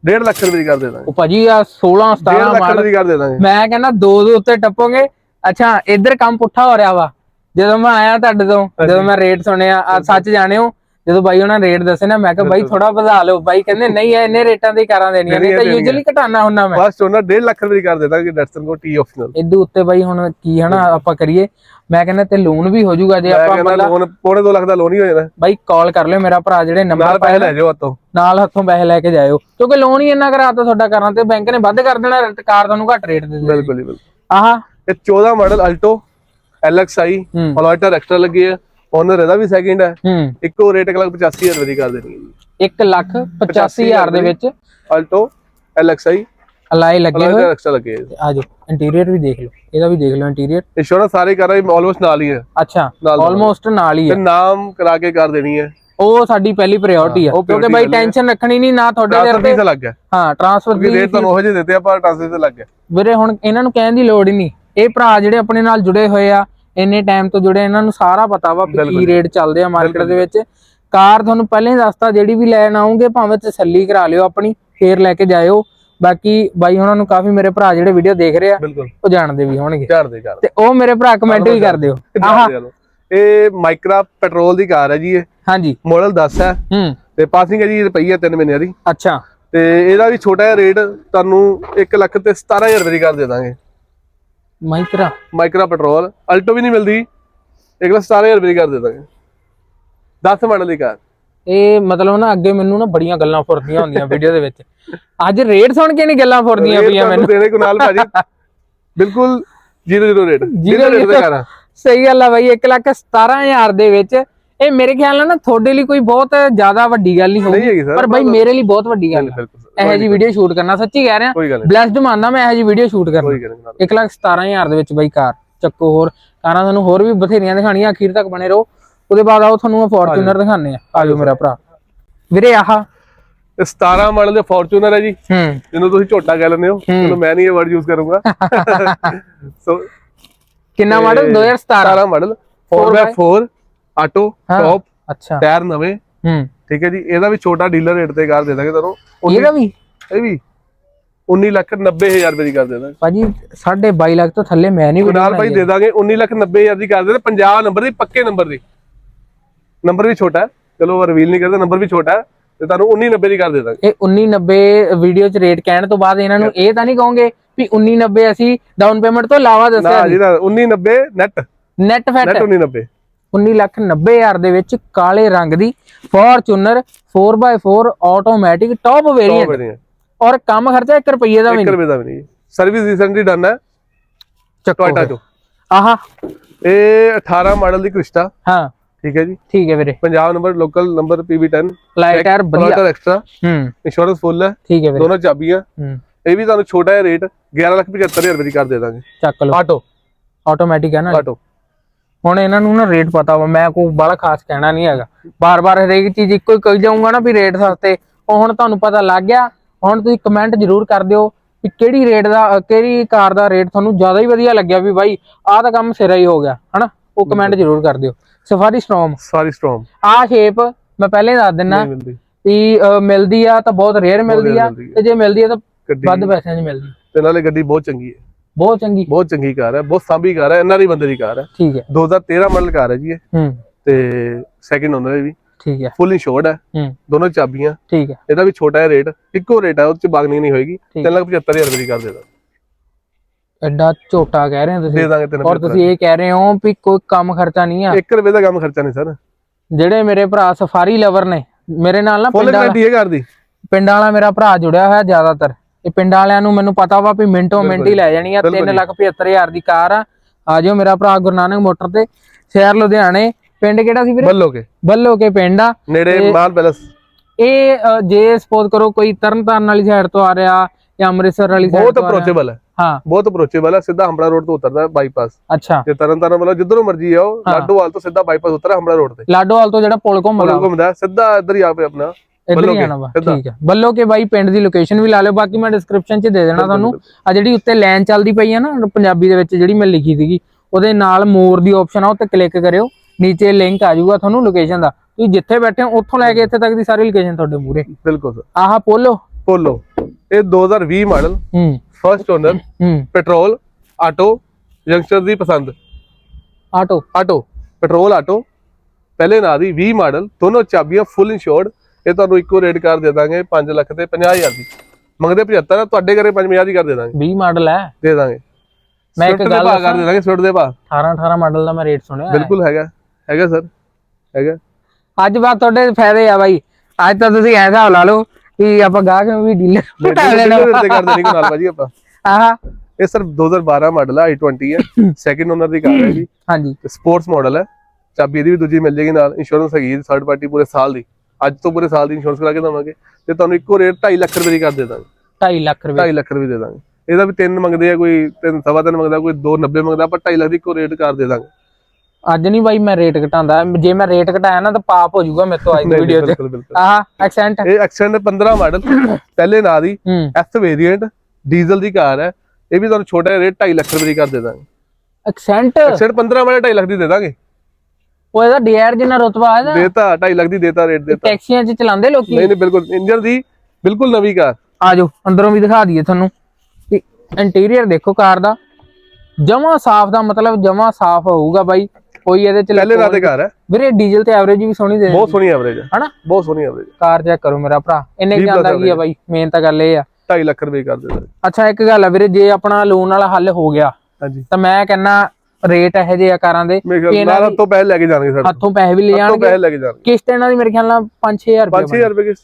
1.5 ਲੱਖ ਰੁਪਏ ਦੀ ਕਰ ਦੇ ਦਾਂਗੇ। ਉਹ ਭਾਜੀ ਆ 16 1.5 17 ਲੱਖ ਰੁਪਏ ਦੀ ਕਰ ਦੇ ਦਾਂਗੇ। ਮੈਂ ਕਹਿੰਦਾ ਦੋ ਦੋ ਉੱਤੇ ਟੱਪੋਗੇ। ਅੱਛਾ ਇੱਧਰ ਕੰਮ ਪੁੱਠਾ ਹੋ ਰਿਹਾ ਵਾ। ਜਦੋਂ ਮੈਂ ਆਇਆ ਤੁਹਾਡੇ ਤੋਂ ਜਦੋਂ ਮੈਂ ਰੇਟ ਸੁਣਿਆ ਆ ਸੱਚ ਜਾਣਿਓ ਜਦੋਂ ਬਾਈ ਉਹਨਾਂ ਰੇਟ ਦੱਸੇ ਨਾ ਮੈਂ ਕਿਹਾ ਬਾਈ ਥੋੜਾ ਵਧਾ ਲਓ। ਬਾਈ ਕਹਿੰਦੇ ਨਹੀਂ ਐ ਇੰਨੇ ਰੇਟਾਂ ਦੀ ਕਾਰਾਂ ਦੇਣੀਆਂ ਨੇ ਤਾਂ ਯੂਜੂਅਲੀ ਘਟਾਣਾ ਹੁੰਦਾ ਮੈਂ। ਫਰਸਟ ਓਨਰ 1.5 ਲੱਖ ਰੁਪਏ ਦੀ ਕਰ ਦੇ ਦਾਂਗੇ ਡੈਟਸਨ ਗੋ ਟੀ ਆਪਸ਼ਨਲ ਇਦੋਂ ਉੱਤੇ ਬਾਈ ਹੁਣ ਕੀ ਹਨਾ ਆਪਾਂ ਕਰੀਏ। ਮੈਂ ਕਹਿੰਦਾ ਤੇ ਲੋਨ ਵੀ ਹੋ ਜਾਊਗਾ ਜੇ ਆਪਾਂ ਮਤਲਬ ਲੋਨ ਪੌਣੇ 2 ਲੱਖ ਦਾ ਲੋਨ ਹੀ ਹੋ ਜਾਣਾ। ਬਾਈ ਕਾਲ ਕਰ ਲਿਓ ਮੇਰਾ ਭਰਾ ਜਿਹੜੇ ਨੰਬਰ ਨਾਲ ਪੈਸੇ ਲੈ ਜਾਓ ਹੱਥੋਂ। ਨਾਲ ਹੱਥੋਂ ਪੈਸੇ ਲੈ ਕੇ ਜਾਇਓ। ਕਿਉਂਕਿ ਲੋਨ ਹੀ ਇੰਨਾ ਕਰਾਤਾ ਤੁਹਾਡਾ ਕਰਾਂ ਤੇ ਬੈਂਕ ਨੇ ਵੱਧ ਕਰ ਦੇਣਾ ਕਾਰ ਤੁਹਾਨੂੰ ਘੱਟ ਰੇਟ ਦੇ ਦੇਣੀ। ਬਿਲਕੁਲ ਬਿਲਕੁਲ। ਆਹ। ਇਹ 14 ਮਾਡਲ ਅਲਟੋ ਹੂੰ। ਅਲੋਇਟਰ ਐਕਸਟਰਾ ਲੱਗੀ ਹੈ ਓਨਰ ਇਹਦਾ ਵੀ ਸੈਕਿੰਡ ਹੈ। ਹੂੰ। ਇੱਕੋ ਰੇਟ 1 ਲੱਖ 85000 ਰੁਪਏ ਦੀ ਕਰ ਦੇਣੀ ਹੈ 1 ਲੱਖ 85000 ਦੇ ਵਿੱਚ ਅਲਟੋ LXI ਅਲਾਈ ਲੱਗੇ ਹੋਏ? ਅਲੋਇਟਰ ਐਕਸਟਰਾ ਲੱਗੇ ਹੈ ਆ ਜਾਓ ਇੰਟੀਰੀਅਰ ਵੀ ਦੇਖ ਲਓ। ਇਹਦਾ ਵੀ ਦੇਖ ਲਓ ਇੰਟੀਰੀਅਰ ਇੰਸ਼ੋਰੈਂਸ ਸਾਰੇ ਕਰ ਆਲਮੋਸਟ ਨਾਲ ਹੀ ਹੈ। ਅੱਛਾ। ਆਲਮੋਸਟ ਨਾਲ। ਹੀ ਤੇ ਹੈ ਨਾਮ ਕਰਾ ਕੇ ਕਰ ਦੇਣੀ ਹੈ। ਉਹ ਸਾਡੀ ਪਹਿਲੀ ਪ੍ਰਾਇੋਰਟੀ ਆ। ਕਿਉਂਕਿ ਬਾਈ ਹੈ। ਟੈਨਸ਼ਨ ਰੱਖਣੀ ਨਹੀਂ ਨਾ ਤੁਹਾਡੇ ਫੀਸ ਤੇ ਲੱਗ ਹਾਂ। ਟ੍ਰਾਂਸਫਰ ਦੀ ਰੇਟ ਤੁਹਾਨੂੰ ਉਹ ਜਿਹੇ ਦਿੱਤੇ ਆ ਪਰ ਟ੍ਰਾਂਸਫਰ ਤੇ ਲੱਗ ਗਿਆ ਵੀਰੇ ਹੁਣ ਇਹਨਾਂ ਨੂੰ ਕਹਿਣ ਦੀ ਲੋੜ ਹੀ ਨਹੀਂ। ਇਹ ਭਰਾ ਜਿਹੜੇ ਆਪਣੇ ਨਾਲ ਜੁੜੇ ਹੋਏ ਆ ਇੰਨੇ ਟਾਈਮ ਤੋਂ ਜੁੜੇ ਇਹਨਾਂ ਨੂੰ ਸਾਰਾ ਪਤਾ ਵਾ ਵੀ ਕੀ। ਰੇਟ ਚੱਲਦੇ ਆ ਮਾਰਕੀਟ ਦੇ ਵਿੱਚ। ਕਾਰ ਤੁਹਾਨੂੰ ਪਹਿਲਾਂ ਹੀ ਦੱਸਤਾ ਜਿਹੜੀ ਵੀ ਲੈਣ ਆਉਂਗੇ ਭਾਵੇਂ ਤਸੱਲੀ ਕਰਾ ਲਿਓ ਆਪਣੀ ਫੇਰ ਲੈ ਕੇ ਜਾਇਓ। ਬਾਕੀ ਬਾਈ ਉਹਨਾਂ ਨੂੰ ਕਾਫੀ ਮੇਰੇ ਭਰਾ ਜਿਹੜੇ ਵੀਡੀਓ ਦੇਖ ਰਹੇ ਆ ਉਹ ਜਾਣਦੇ ਵੀ ਹੋਣਗੇ। ਜਾਣਦੇ ਜਾਣਦੇ। ਤੇ ਉਹ ਮੇਰੇ ਭਰਾ ਕਮੈਂਟ ਵੀ ਕਰ ਦਿਓ ਆਹ। ਇਹ ਮਾਈਕਰਾ ਪੈਟਰੋਲ ਦੀ ਕਾਰ ਹੈ ਜੀ ਇਹ। ਹਾਂਜੀ। ਮਾਡਲ 10 ਹੈ। ਹੂੰ। ਤੇ ਪਾਸਿੰਗ ਹੈ ਜੀ ਰੁਪਈ ਹੈ 3 ਮਹੀਨਿਆਂ ਦੀ। ਅੱਛਾ। ਤੇ ਇਹਦਾ ਵੀ ਛੋਟਾ ਜਿਹਾ ਰੇਟ ਤੁਹਾਨੂੰ 1 ਲੱਖ ਤੇ 17000 ਰੁਪਏ ਦੀ ਕਰ ਦੇ ਦਾਂਗੇ। ਮਾਈਕਰਾ। ਮਾਈਕਰਾ ਪੈਟਰੋਲ ਅਲਟੋ ਵੀ ਨਹੀਂ ਮਿਲਦੀ। 1 ਲੱਖ 17000 ਰੁਪਏ ਦੀ ਕਰ ਦੇ ਦਾਂਗੇ। 10 ਮਾਡਲ ਦੀ ਕਾਰ। ਇਹ ਮਤਲਬ ਨਾ ਅੱਗੇ ਮੈਨੂੰ ਨਾ ਬੜੀਆਂ ਗੱਲਾਂ ਫੁਰਦੀਆਂ ਹੁੰਦੀਆਂ ਵੀਡੀਓ ਦੇ ਵਿੱਚ। ਅੱਜ ਰੇਟ ਸੁਣ ਕੇ ਨਹੀਂ ਗੱਲਾਂ ਫੁਰਦੀਆਂ ਪਈਆਂ ਮੈਨੂੰ। ਦੇਣੇ ਕੁਨਾਲ ਭਾਜੀ। ਬਿਲਕੁਲ 00 ਰੇਟ। 0 ਰੇਟ ਤੇ ਕਾਰ ਸਹੀ ਗੱਲ ਆ ਬਾਈ 1 ਲੱਖ 17000 ਦੇ ਵਿੱਚ। ਇਹ ਮੇਰੇ ਖਿਆਲ ਨਾਲ ਨਾ ਤੁਹਾਡੇ ਲਈ ਕੋਈ ਬਹੁਤ ਜ਼ਿਆਦਾ ਵੱਡੀ ਗੱਲ ਨਹੀਂ ਹੋਊਗੀ। ਪਰ ਬਾਈ ਮੇਰੇ ਲਈ ਬਹੁਤ ਵੱਡੀ ਗੱਲ ਬਿਲਕੁਲ। ਇਹੋ ਜੀ ਵੀਡੀਓ ਸ਼ੂਟ ਕਰਨਾ ਸੱਚੀ ਕਹਿ ਰਿਹਾ। ਬਲੈਸਡ ਮੰਨਦਾ ਮੈਂ ਇਹੋ ਜੀ ਵੀਡੀਓ ਸ਼ੂਟ ਕਰਨਾ। ਕੋਈ ਗੱਲ ਨਹੀਂ 1 ਲੱਖ 17000 ਦੇ ਵਿੱਚ ਬਾਈ ਕਾਰ ਚੱਕੋ ਹੋਰ। ਕਾਰਾਂ ਤੁਹਾਨੂੰ ਹੋਰ ਵੀ ਬਥੇਰੀਆਂ ਦਿਖਾਣੀਆਂ ਅਖੀਰ ਤੱਕ ਬਣੇ ਰਹੋ। ਉਹਦੇ ਬਾਅਦ ਆਓ ਤੁਹਾਨੂੰ ਫੋਰਚੂਨਰ ਦਿਖਾਣੇ ਆ ਆਜੋ ਮੇਰਾ ਭਰਾ। ਵੀਰੇ ਆਹ। ਇਹ 17 ਮਾਡਲ ਦੇ ਫੋਰਚੂਨਰ ਹੈ ਜੀ। ਜਿਹਨੂੰ ਤੁਸੀਂ ਝੋਟਾ ਕਹਿ ਲੈਂਦੇ ਹੋ। ਚਲੋ ਮੈਂ ਨਹੀਂ ਇਹ ਵਰਡ ਯੂਜ਼ ਕਰੂੰਗਾ। ਸੋ ਕਿੰਨਾ model? 2017 17 model. 4x4 auto. Top ਅੱਛਾ। ਟਾਇਰ ਨਵੇਂ। ਹੂੰ। ਠੀਕ ਹੈ ਜੀ ਇਹਦਾ ਵੀ ਛੋਟਾ ਡੀਲਰ ਰੇਟ ਤੇ ਕਰ ਦੇ ਦਾਂਗੇ ਤੁਹਾਨੂੰ। ਇਹਦਾ ਵੀ? ਇਹ ਵੀ। 19 ਲੱਖ 90 ਹਜ਼ਾਰ ਰੁਪਏ ਦੀ ਕਰ ਦੇ ਦਾਂਗੇ। ਭਾਜੀ 22 ਲੱਖ ਤੋਂ ਥੱਲੇ ਮੈਂ ਨਹੀਂ ਕੁਨਾਲ ਭਾਈ ਦੇ ਦਾਂਗੇ 19 ਲੱਖ 90 ਹਜ਼ਾਰ ਦੀ ਕਰ ਦੇ 50 ਨੰਬਰ ਦੀ ਪੱਕੇ ਨੰਬਰ ਦੀ। ਨੰਬਰ ਵੀ ਛੋਟਾ ਚਲੋ ਰਿਵੀਲ ਨਹੀਂ ਕਰਦੇ ਨੰਬਰ ਵੀ ਛੋਟਾ ਤੇ ਤੁਹਾਨੂੰ 19 90 ਦੀ ਕਰ ਦੇ ਦਾਂਗੇ। ਇਹ 1990 ਵੀਡੀਓ ਚ ਰੇਟ ਕਹਿਣ ਤੋਂ ਬਾਅਦ ਇਹਨਾਂ ਨੂੰ ਇਹ ਤਾਂ ਨਹੀਂ ਕਹੋਗੇ ਵੀ 1990 ਅਸੀਂ ਡਾਊਨ ਪੇਮੈਂਟ ਤੋਂ ਇਲਾਵਾ ਨਾ ਦੱਸਿਆ ਜੀ ਨਾ 19 90 ਨੈਟ ਨੈਟ ਫੈਟ ਨੈਟ 19 90 19 ਲੱਖ 90 ਹਜ਼ਾਰ ਦੇ ਵਿੱਚ ਕਾਲੇ ਰੰਗ ਦੀ Fortuner 4x4 automatic top variant. ਔਰ ਕੰਮ ਖਰਚਾ 1 ਰੁਪਏ ਦਾ ਵੀ 1 ਨਹੀਂ। ਰੁਪਏ ਦਾ ਵੀ ਨਹੀਂ। ਸਰਵਿਸ ਰੀਸੈਂਟਲੀ ਡਨ ਹੈ। ਟੋਇਟਾ ਚੋ। ਆਹਾ। ਇਹ 18 ਮਾਡਲ ਦੀ ਕ੍ਰਿਸਟਾ। ਹਾਂ। ਠੀਕ ਹੈ ਜੀ। ਠੀਕ ਹੈ ਵੀਰੇ। Punjab number local number PV10 light tyre ਵਧੀਆ। ਐਕਸਟਰਾ ਹੂੰ। ਇੰਸ਼ੋਰੈਂਸ ਫੁੱਲ ਹੈ। ਠੀਕ ਹੈ ਵੀਰੇ। ਦੋਨੋਂ ਚਾਬੀਆਂ। ਹੂੰ। ਇਹ ਵੀ ਤੁਹਾਨੂੰ ਛੋਟਾ ਜਿਹਾ ਰੇਟ 11 ਲੱਖ 75000 ਰੁਪਏ ਦੀ ਕਰ ਦੇ ਦਾਂਗੇ। ਚੱਕ ਲਓ। ਆਟੋ ਆਟੋਮੈਟਿਕ ਹੈ ਨਾ ਆਟੋ ਹੁਣ ਇਹਨਾਂ ਨੂੰ ਨਾ ਰੇਟ ਪਤਾ ਵਾ ਮੈਂ ਕੋਈ ਬੜਾ ਖਾਸ ਕਹਿਣਾ ਨਹੀਂ ਹੈਗਾ। ਬਾਰ-ਬਾਰ ਹਰੇਕ ਚੀਜ਼ ਇੱਕੋ ਹੀ ਕਹੀ ਜਾਊਂਗਾ ਨਾ ਵੀ ਰੇਟ ਸਸਤੇ ਉਹ ਹੁਣ ਤੁਹਾਨੂੰ ਪਤਾ ਲੱਗ ਗਿਆ। ਹੁਣ ਤੁਸੀਂ ਕਮੈਂਟ ਜ਼ਰੂਰ ਕਰ ਦਿਓ ਵੀ ਕਿਹੜੀ ਰੇਟ ਦਾ ਕਿਹੜੀ ਕਾਰ ਦਾ ਰੇਟ ਤੁਹਾਨੂੰ ਜ਼ਿਆਦਾ ਹੀ ਵਧੀਆ ਲੱਗਿਆ ਵੀ ਬਾਈ ਆਹ ਤਾਂ ਕੰਮ ਸਿਰਾ ਹੀ ਹੋ ਗਿਆ ਹਨਾ? ਉਹ ਕਮੈਂਟ ਜ਼ਰੂਰ ਕਰ ਦਿਓ। ਸਫਾਰੀ ਸਟ੍ਰੋਮ ਸਾਰੀ ਸਟ੍ਰੋਮ ਆਹ ਸ਼ੇਪ ਮੈਂ ਪਹਿਲੇ ਦੱਸ ਦਿੰਨਾ ਵੀ ਮਿਲਦੀ ਆ ਤਾਂ ਬਹੁਤ ਰੇਅਰ ਮਿਲਦੀ ਆ। ਤੇ ਜੇ ਮਿਲਦੀ ਆ ਤਾਂ ਵੱਧ ਪੈਸਿਆਂ 'ਚ ਮਿਲਦੀ। ਤੇ ਨਾਲੇ ਗੱਡੀ ਬਹੁਤ ਚੰਗੀ ਹੈ। ਬਹੁਤ ਚੰਗੀ। ਬਹੁਤ ਚੰਗੀ ਕਾਰ ਹੈ ਬਹੁਤ ਸਾਂਭੀ ਕਾਰ ਹੈ ਇਹਨਾਂ ਦੀ ਬੰਦੇ ਦੀ ਕਾਰ ਹੈ। ਠੀਕ ਹੈ। 2013 ਮਾਡਲ ਕਾਰ ਹੈ ਜੀ ਇਹ। ਹੂੰ। ਤੇ ਸੈਕਿੰਡ ਓਨਰ ਹੈ ਵੀ। ਠੀਕ ਹੈ। ਫੁੱਲ ਇੰਸ਼ੋਰਡ ਹੈ। ਹੂੰ। ਦੋਨੋਂ ਚਾਬੀਆਂ। ਠੀਕ ਹੈ। ਇਹਦਾ ਵੀ ਛੋਟਾ ਰੇਟ ਇੱਕੋ ਰੇਟ ਹੈ ਉਹ ਚ ਬਾਗਨਿੰਗ ਨਹੀਂ ਹੋਏਗੀ। ਠੀਕ। 375000 ਰੁਪਏ ਦੀ ਕਰ ਦੇ ਦਾਂਗੇ। ਐਡਾ ਝੋਟਾ ਕਹਿ ਰਹੇ ਹੋ ਤੁਸੀਂ। ਦੇ ਦਾਂਗੇ ਤਿੰਨ ਔਰ ਤੁਸੀਂ ਇਹ ਕਹਿ ਰਹੇ ਹੋ ਵੀ ਕੋਈ ਕੰਮ ਖਰਚਾ ਨਹੀਂ ਆ। 1 ਰੁਪਏ ਦਾ ਕੰਮ ਖਰਚਾ ਨਹੀਂ ਸਰ। ਜਿਹੜੇ ਮੇਰੇ ਭਰਾ ਸਫਾਰੀ ਲਵਰ ਨੇ ਮੇਰੇ ਨਾਲ ਨਾ ਪਿੰਡਾਂ ਗਾਰੰਟੀ ਹੈ ਕਾਰ ਦੀ। ਪਿੰਡਾਂ ਵਾਲਾ ਮੇਰਾ ਭਰਾ ਜੁੜਿਆ ਹੋਇਆ ਜ਼ਿਆਦਾਤਰ। ਇਹ ਪਿੰਡਾਂ ਵਾਲਿਆਂ ਨੂੰ ਮੈਨੂੰ ਪਤਾ ਵਾ ਵੀ ਮਿੰਟੋ ਮਿੰਟ ਹੀ ਲੈ ਜਾਣੀ ਆ 3 ਲੱਖ 75000 ਦੀ ਕਾਰ ਆ। ਆ ਜਾਓ ਮੇਰਾ ਭਰਾ ਗੁਰੂ ਨਾਨਕ ਮੋਟਰ ਤੇ ਸ਼ਹਿਰ ਲੁਧਿਆਣੇ। ਪਿੰਡ ਕਿਹੜਾ ਸੀ ਵੀਰੇ? ਬੱਲੋ ਕੇ ਬੱਲੋ ਕੇ ਪਿੰਡ ਆ। ਨੇੜੇ ਮਾਨ ਪੈਲਸ। ਇਹ ਜੇ ਸਪੋਜ਼ ਕਰੋ ਕੋਈ ਤਰਨਤਾਰਨ ਵਾਲੀ ਸਾਈਡ ਤੋਂ ਆ ਰਿਹਾ ਜਾਂ ਅੰਮ੍ਰਿਤਸਰ ਵਾਲੀ ਸਾਈਡ ਬਹੁਤ ਤੋਂ ਅਪਰੋਚੇਬਲ ਹੈ। ਹਾਂ। ਬਹੁਤ ਅਪਰੋਚੇਬਲ ਹੈ ਸਿੱਧਾ ਹੰਬੜਾ ਰੋਡ ਤੋਂ ਉਤਰਦਾ ਬਾਈਪਾਸ ਅੱਛਾ। ਜੇ ਤਰਨਤਾਰਨ ਵੱਲੋਂ ਜਿੱਧਰੋਂ ਮਰਜ਼ੀ ਆਓ ਲਾਡੋਵਾਲ ਤੋਂ ਸਿੱਧਾ ਬਾਈਪਾਸ ਉਤਰਾ ਹੰਬੜਾ ਰੋਡ ਤੇ। ਲਾਡੋਵਾਲ ਤੋਂ ਜਿਹੜਾ ਪੁਲ ਘੁੰਮਦਾ। ਪੁਲ ਘੁੰਮਦਾ ਸਿੱਧਾ ਇੱਧਰ ਹੀ ਆਪੇ ਆਪਣਾ। ਇੱਧਰ ਹੀ ਆਣਾ ਵਾ। ਠੀਕ ਹੈ ਬੱਲੋ ਕੇ ਬਾਈ ਪਿੰਡ ਦੀ ਲੋਕੇਸ਼ਨ ਵੀ ਲਾ ਲਿਓ ਬਾਕੀ ਮੈਂ ਡਿਸਕ੍ਰਿਪਸ਼ਨ 'ਚ ਦੇ ਦੇਣਾ ਤੁਹਾਨੂੰ। ਆ ਜਿਹੜੀ ਉੱਤੇ ਲਾਈਨ ਚੱਲਦੀ ਪਈ ਹੈ ਨਾ ਪੰਜਾਬੀ ਦੇ ਵਿੱਚ ਜਿਹੜੀ ਮੈਂ ਲਿਖੀ ਸੀਗੀ ਉਹਦੇ ਨਾਲ ਮੋਰ ਦੀ ਆਪਸ਼ਨ ਆ ਉੱਤੇ ਕਲਿੱਕ ਕਰਿਓ। ਨੀਚੇ ਲਿੰਕ ਆ ਜਾਊਗਾ ਤੁਹਾਨੂੰ ਲੋਕੇਸ਼ਨ ਦਾ। ਤੁਸੀਂ ਜਿੱਥੇ ਬੈਠੇ ਹੋ ਉੱਥੋਂ ਲੈ ਕੇ ਇੱਥੇ ਤੱਕ ਦੀ ਸਾਰੀ ਲੋਕੇਸ਼ਨ ਤੁਹਾਡੇ ਮੂਰੇ ਬਿਲਕੁਲ ਸਰ। ਆਹ ਪੋਲੋ। ਪੋਲੋ। ਇਹ 2020 ਮਾਡਲ ਹੂੰ। ਫਰਸਟ ਓਨਰ ਹੂੰ। ਪੈਟਰੋਲ ਆਟੋ ਯੰਗਸਟਰ ਦੀ ਪਸੰਦ। ਆਟੋ ਆਟੋ ਪੈਟਰੋਲ ਆਟੋ ਪਹਿਲੇ ਨਾਂ ਦੀ 20 ਮਾਡਲ ਦੋਨੋਂ ਚਾਬੀਆਂ ਫੁੱਲ ਇੰਸ਼ੋਰਡ ਇਹ ਤੁਹਾਨੂੰ ਇੱਕੋ ਰੇਟ ਕਰ ਦੇ ਦਾਂਗੇ 5 ਲੱਖ ਤੇ 50000 ਦੀ। ਮੰਗਦੇ 75 ਆ ਤੁਹਾਡੇ ਘਰੇ 50 ਦੀ ਕਰ ਦੇ ਦਾਂਗੇ। 20 ਮਾਡਲ ਹੈ। ਦੇ ਦਾਂਗੇ। ਮੈਂ ਇੱਕ ਗੱਲ ਕਰ ਦੇ ਦਾਂਗੇ ਸਵਿਫਟ ਦੇ ਭਾਅ। 18 18 ਮਾਡਲ ਦਾ ਮੈਂ ਰੇਟ ਸੁਣਿਆ। ਬਿਲਕੁਲ ਹੈਗਾ ਹੈਗਾ ਸਰ ਹੈਗਾ। ਅੱਜ ਬਾਅਦ ਤੁਹਾਡੇ ਫਾਇਦੇ ਆ ਬਾਈ। ਅੱਜ ਤਾਂ ਤੁਸੀਂ ਐਸਾ ਲਾ ਲਓ ਕਿ ਆਪਾਂ ਗਾਹਕ ਨੂੰ ਵੀ ਡੀਲਰ ਬਟਾ ਲੈਣਾ। ਤੇ ਕਰ ਦੇਣੀ ਨਾਲ ਭਾਜੀ ਆਪਾਂ। ਆਹ। ਇਹ ਸਿਰਫ 2012 ਮਾਡਲ ਹੈ i20 ਹੈ ਸੈਕਿੰਡ ਓਨਰ ਦੀ ਕਾਰ ਹੈ ਜੀ ਹਾਂਜੀ। ਸਪੋਰਟਸ ਮਾਡਲ ਹੈ। ਚਾਬੀ ਇਹਦੀ ਵੀ ਦੂਜੀ ਮਿਲ ਜੇਗੀ ਨਾਲ ਇੰਸ਼ੋਰੈਂਸ ਹੈਗੀ ਥਰਡ ਪਾਰਟੀ ਪੂਰੇ ਸਾਲ ਦੀ। ਅੱਜ ਤੋਂ ਪੂਰੇ ਸਾਲ ਦੀ ਇੰਸ਼ੋਰੈਂਸ ਕਰਾ ਕੇ ਦਵਾਂਗੇ ਤੇ ਤੁਹਾਨੂੰ ਇੱਕੋ ਰੇਟ 2.5 ਲੱਖ ਰੁਪਏ ਦੀ ਕਰ ਦੇ ਦਾਂਗੇ। 2.5 ਲੱਖ ਰੁਪਏ। 2.5 ਲੱਖ ਰੁਪਏ ਦੇ ਦਾਂਗੇ। ਇਹਦਾ ਵੀ ਤਿੰਨ ਮੰਗਦੇ ਆ ਕੋਈ ਤਿੰਨ ਸਵਾ ਤਿੰਨ ਮੰਗਦਾ ਕੋਈ 290 ਮੰਗਦਾ ਪਰ 2.5 ਲੱਖ ਦੀ ਇੱਕੋ ਰੇਟ ਕਰ ਦੇ ਦਾਂਗੇ। ਅੱਜ ਨਹੀਂ ਬਾਈ ਮੈਂ ਰੇਟ ਘਟਾਉਂਦਾ। ਜੇ ਮੈਂ ਰੇਟ ਘਟਾਇਆ ਨਾ ਤਾਂ ਪਾਪ ਹੋ ਜਾਊਗਾ ਮੇਰੇ ਤੋਂ ਅੱਜ ਦੀ ਵੀਡੀਓ 'ਚ। ਆਹ ਐਕਸੈਂਟ ਇਹ ਐਕਸੈਂਟ 15 ਮਾਡਲ ਪਹਿਲੇ ਨਾਂ ਦੀ ਐਸ ਵੇਰੀਐਂਟ ਡੀਜ਼ਲ ਦੀ ਕਾਰ ਹੈ। ਇਹ ਵੀ ਤੁਹਾਨੂੰ ਛੋਟਾ ਰੇਟ 2.5 ਲੱਖ ਰੁਪਏ ਦੀ ਕਰ ਦੇ ਦਾਂਗੇ। ਐਕਸੈਂਟ ਐਕਸੈਂਟ 15 ਮਾਡਲ 2.5 ਲੱਖ ਦੀ ਦੇ ਦਾਂਗੇ। ਉਹ ਇਹਦਾ ਡੀਆਰ ਜਿੰਨਾ ਰਤਬਾ ਹੈ ਦੇਤਾ 2.5 ਲੱਖ ਦੀ ਦੇਤਾ ਰੇਟ ਦੇਤਾ। ਟੈਕਸੀਆਂ 'ਚ ਚਲਾਉਂਦੇ ਲੋਕੀ। ਨਹੀਂ ਨਹੀਂ ਬਿਲਕੁਲ ਇੰਜਨ ਦੀ ਬਿਲਕੁਲ ਨਵੀਂ ਕਾਰ। ਆ ਜਾਓ ਅੰਦਰੋਂ ਵੀ ਦਿਖਾ ਦਈਏ ਤੁਹਾਨੂੰ। ਇੰਟੀਰੀਅਰ ਦੇਖੋ ਕਾਰ ਦਾ। ਜਮਾ ਸਾਫ਼ ਦਾ ਮਤਲਬ ਜਮਾ ਸਾਫ਼ ਹੋਊਗਾ ਬਾਈ। ਕੋਈ ਇਹਦੇ ਚ ਪਹਿਲੇ ਨਾਂ ਲੱਕੋ- ਤੇ ਕਾਰ ਹੈ। ਵੀਰੇ ਡੀਜ਼ਲ ਤੇ ਐਵਰੇਜ ਵੀ ਸੋਹਣੀ ਦੇ ਬਹੁਤ ਸੋਹਣੀ ਐਵਰੇਜ ਹੈ। ਹਨਾ? ਬਹੁਤ ਸੋਹਣੀ ਐਵਰੇਜ ਕਾਰ ਚੈੱਕ ਕਰੋ ਮੇਰਾ ਭਰਾ। ਇੰਨੇ ਜਾਂਦਾ ਕੀ ਆ। ਬਾਈ? ਮੇਨ ਤਾਂ ਗੱਲ ਇਹ ਆ। 2.5 ਲੱਖ ਰੁਪਏ ਕਰ ਦੇ ਅੱਛਾ ਇੱਕ ਗੱਲ ਆ ਵੀਰੇ ਜੇ ਆਪਣਾ ਲੋਨ ਵਾਲਾ ਹੱਲ ਹੋ ਗਿਆ ਹਾਂਜੀ। ਤਾਂ ਮੈਂ ਕਹਿੰਨਾ ਰੇਟ ਇਹੋ ਜਿਹੇ ਆ ਕਾਰਾਂ ਦੇ ਮੇਰੇ ਖਿਆਲ ਇਹਨਾਂ ਨਾਲ ਤੋਂ ਪੈਸੇ ਲੈ ਕੇ ਜਾਣਗੇ ਸਾਡੇ ਹੱਥੋਂ ਪੈਸੇ ਵੀ ਲੈ ਜਾਣਗੇ। ਪੈਸੇ ਲੈ ਕੇ ਜਾਣਗੇ। ਕਿਸ਼ਤ ਇਹਨਾਂ ਦੀ ਮੇਰੇ ਖਿਆਲ ਨਾਲ 5-6000 ਰੁਪਏ 5000 ਰੁਪਏ ਕਿਸ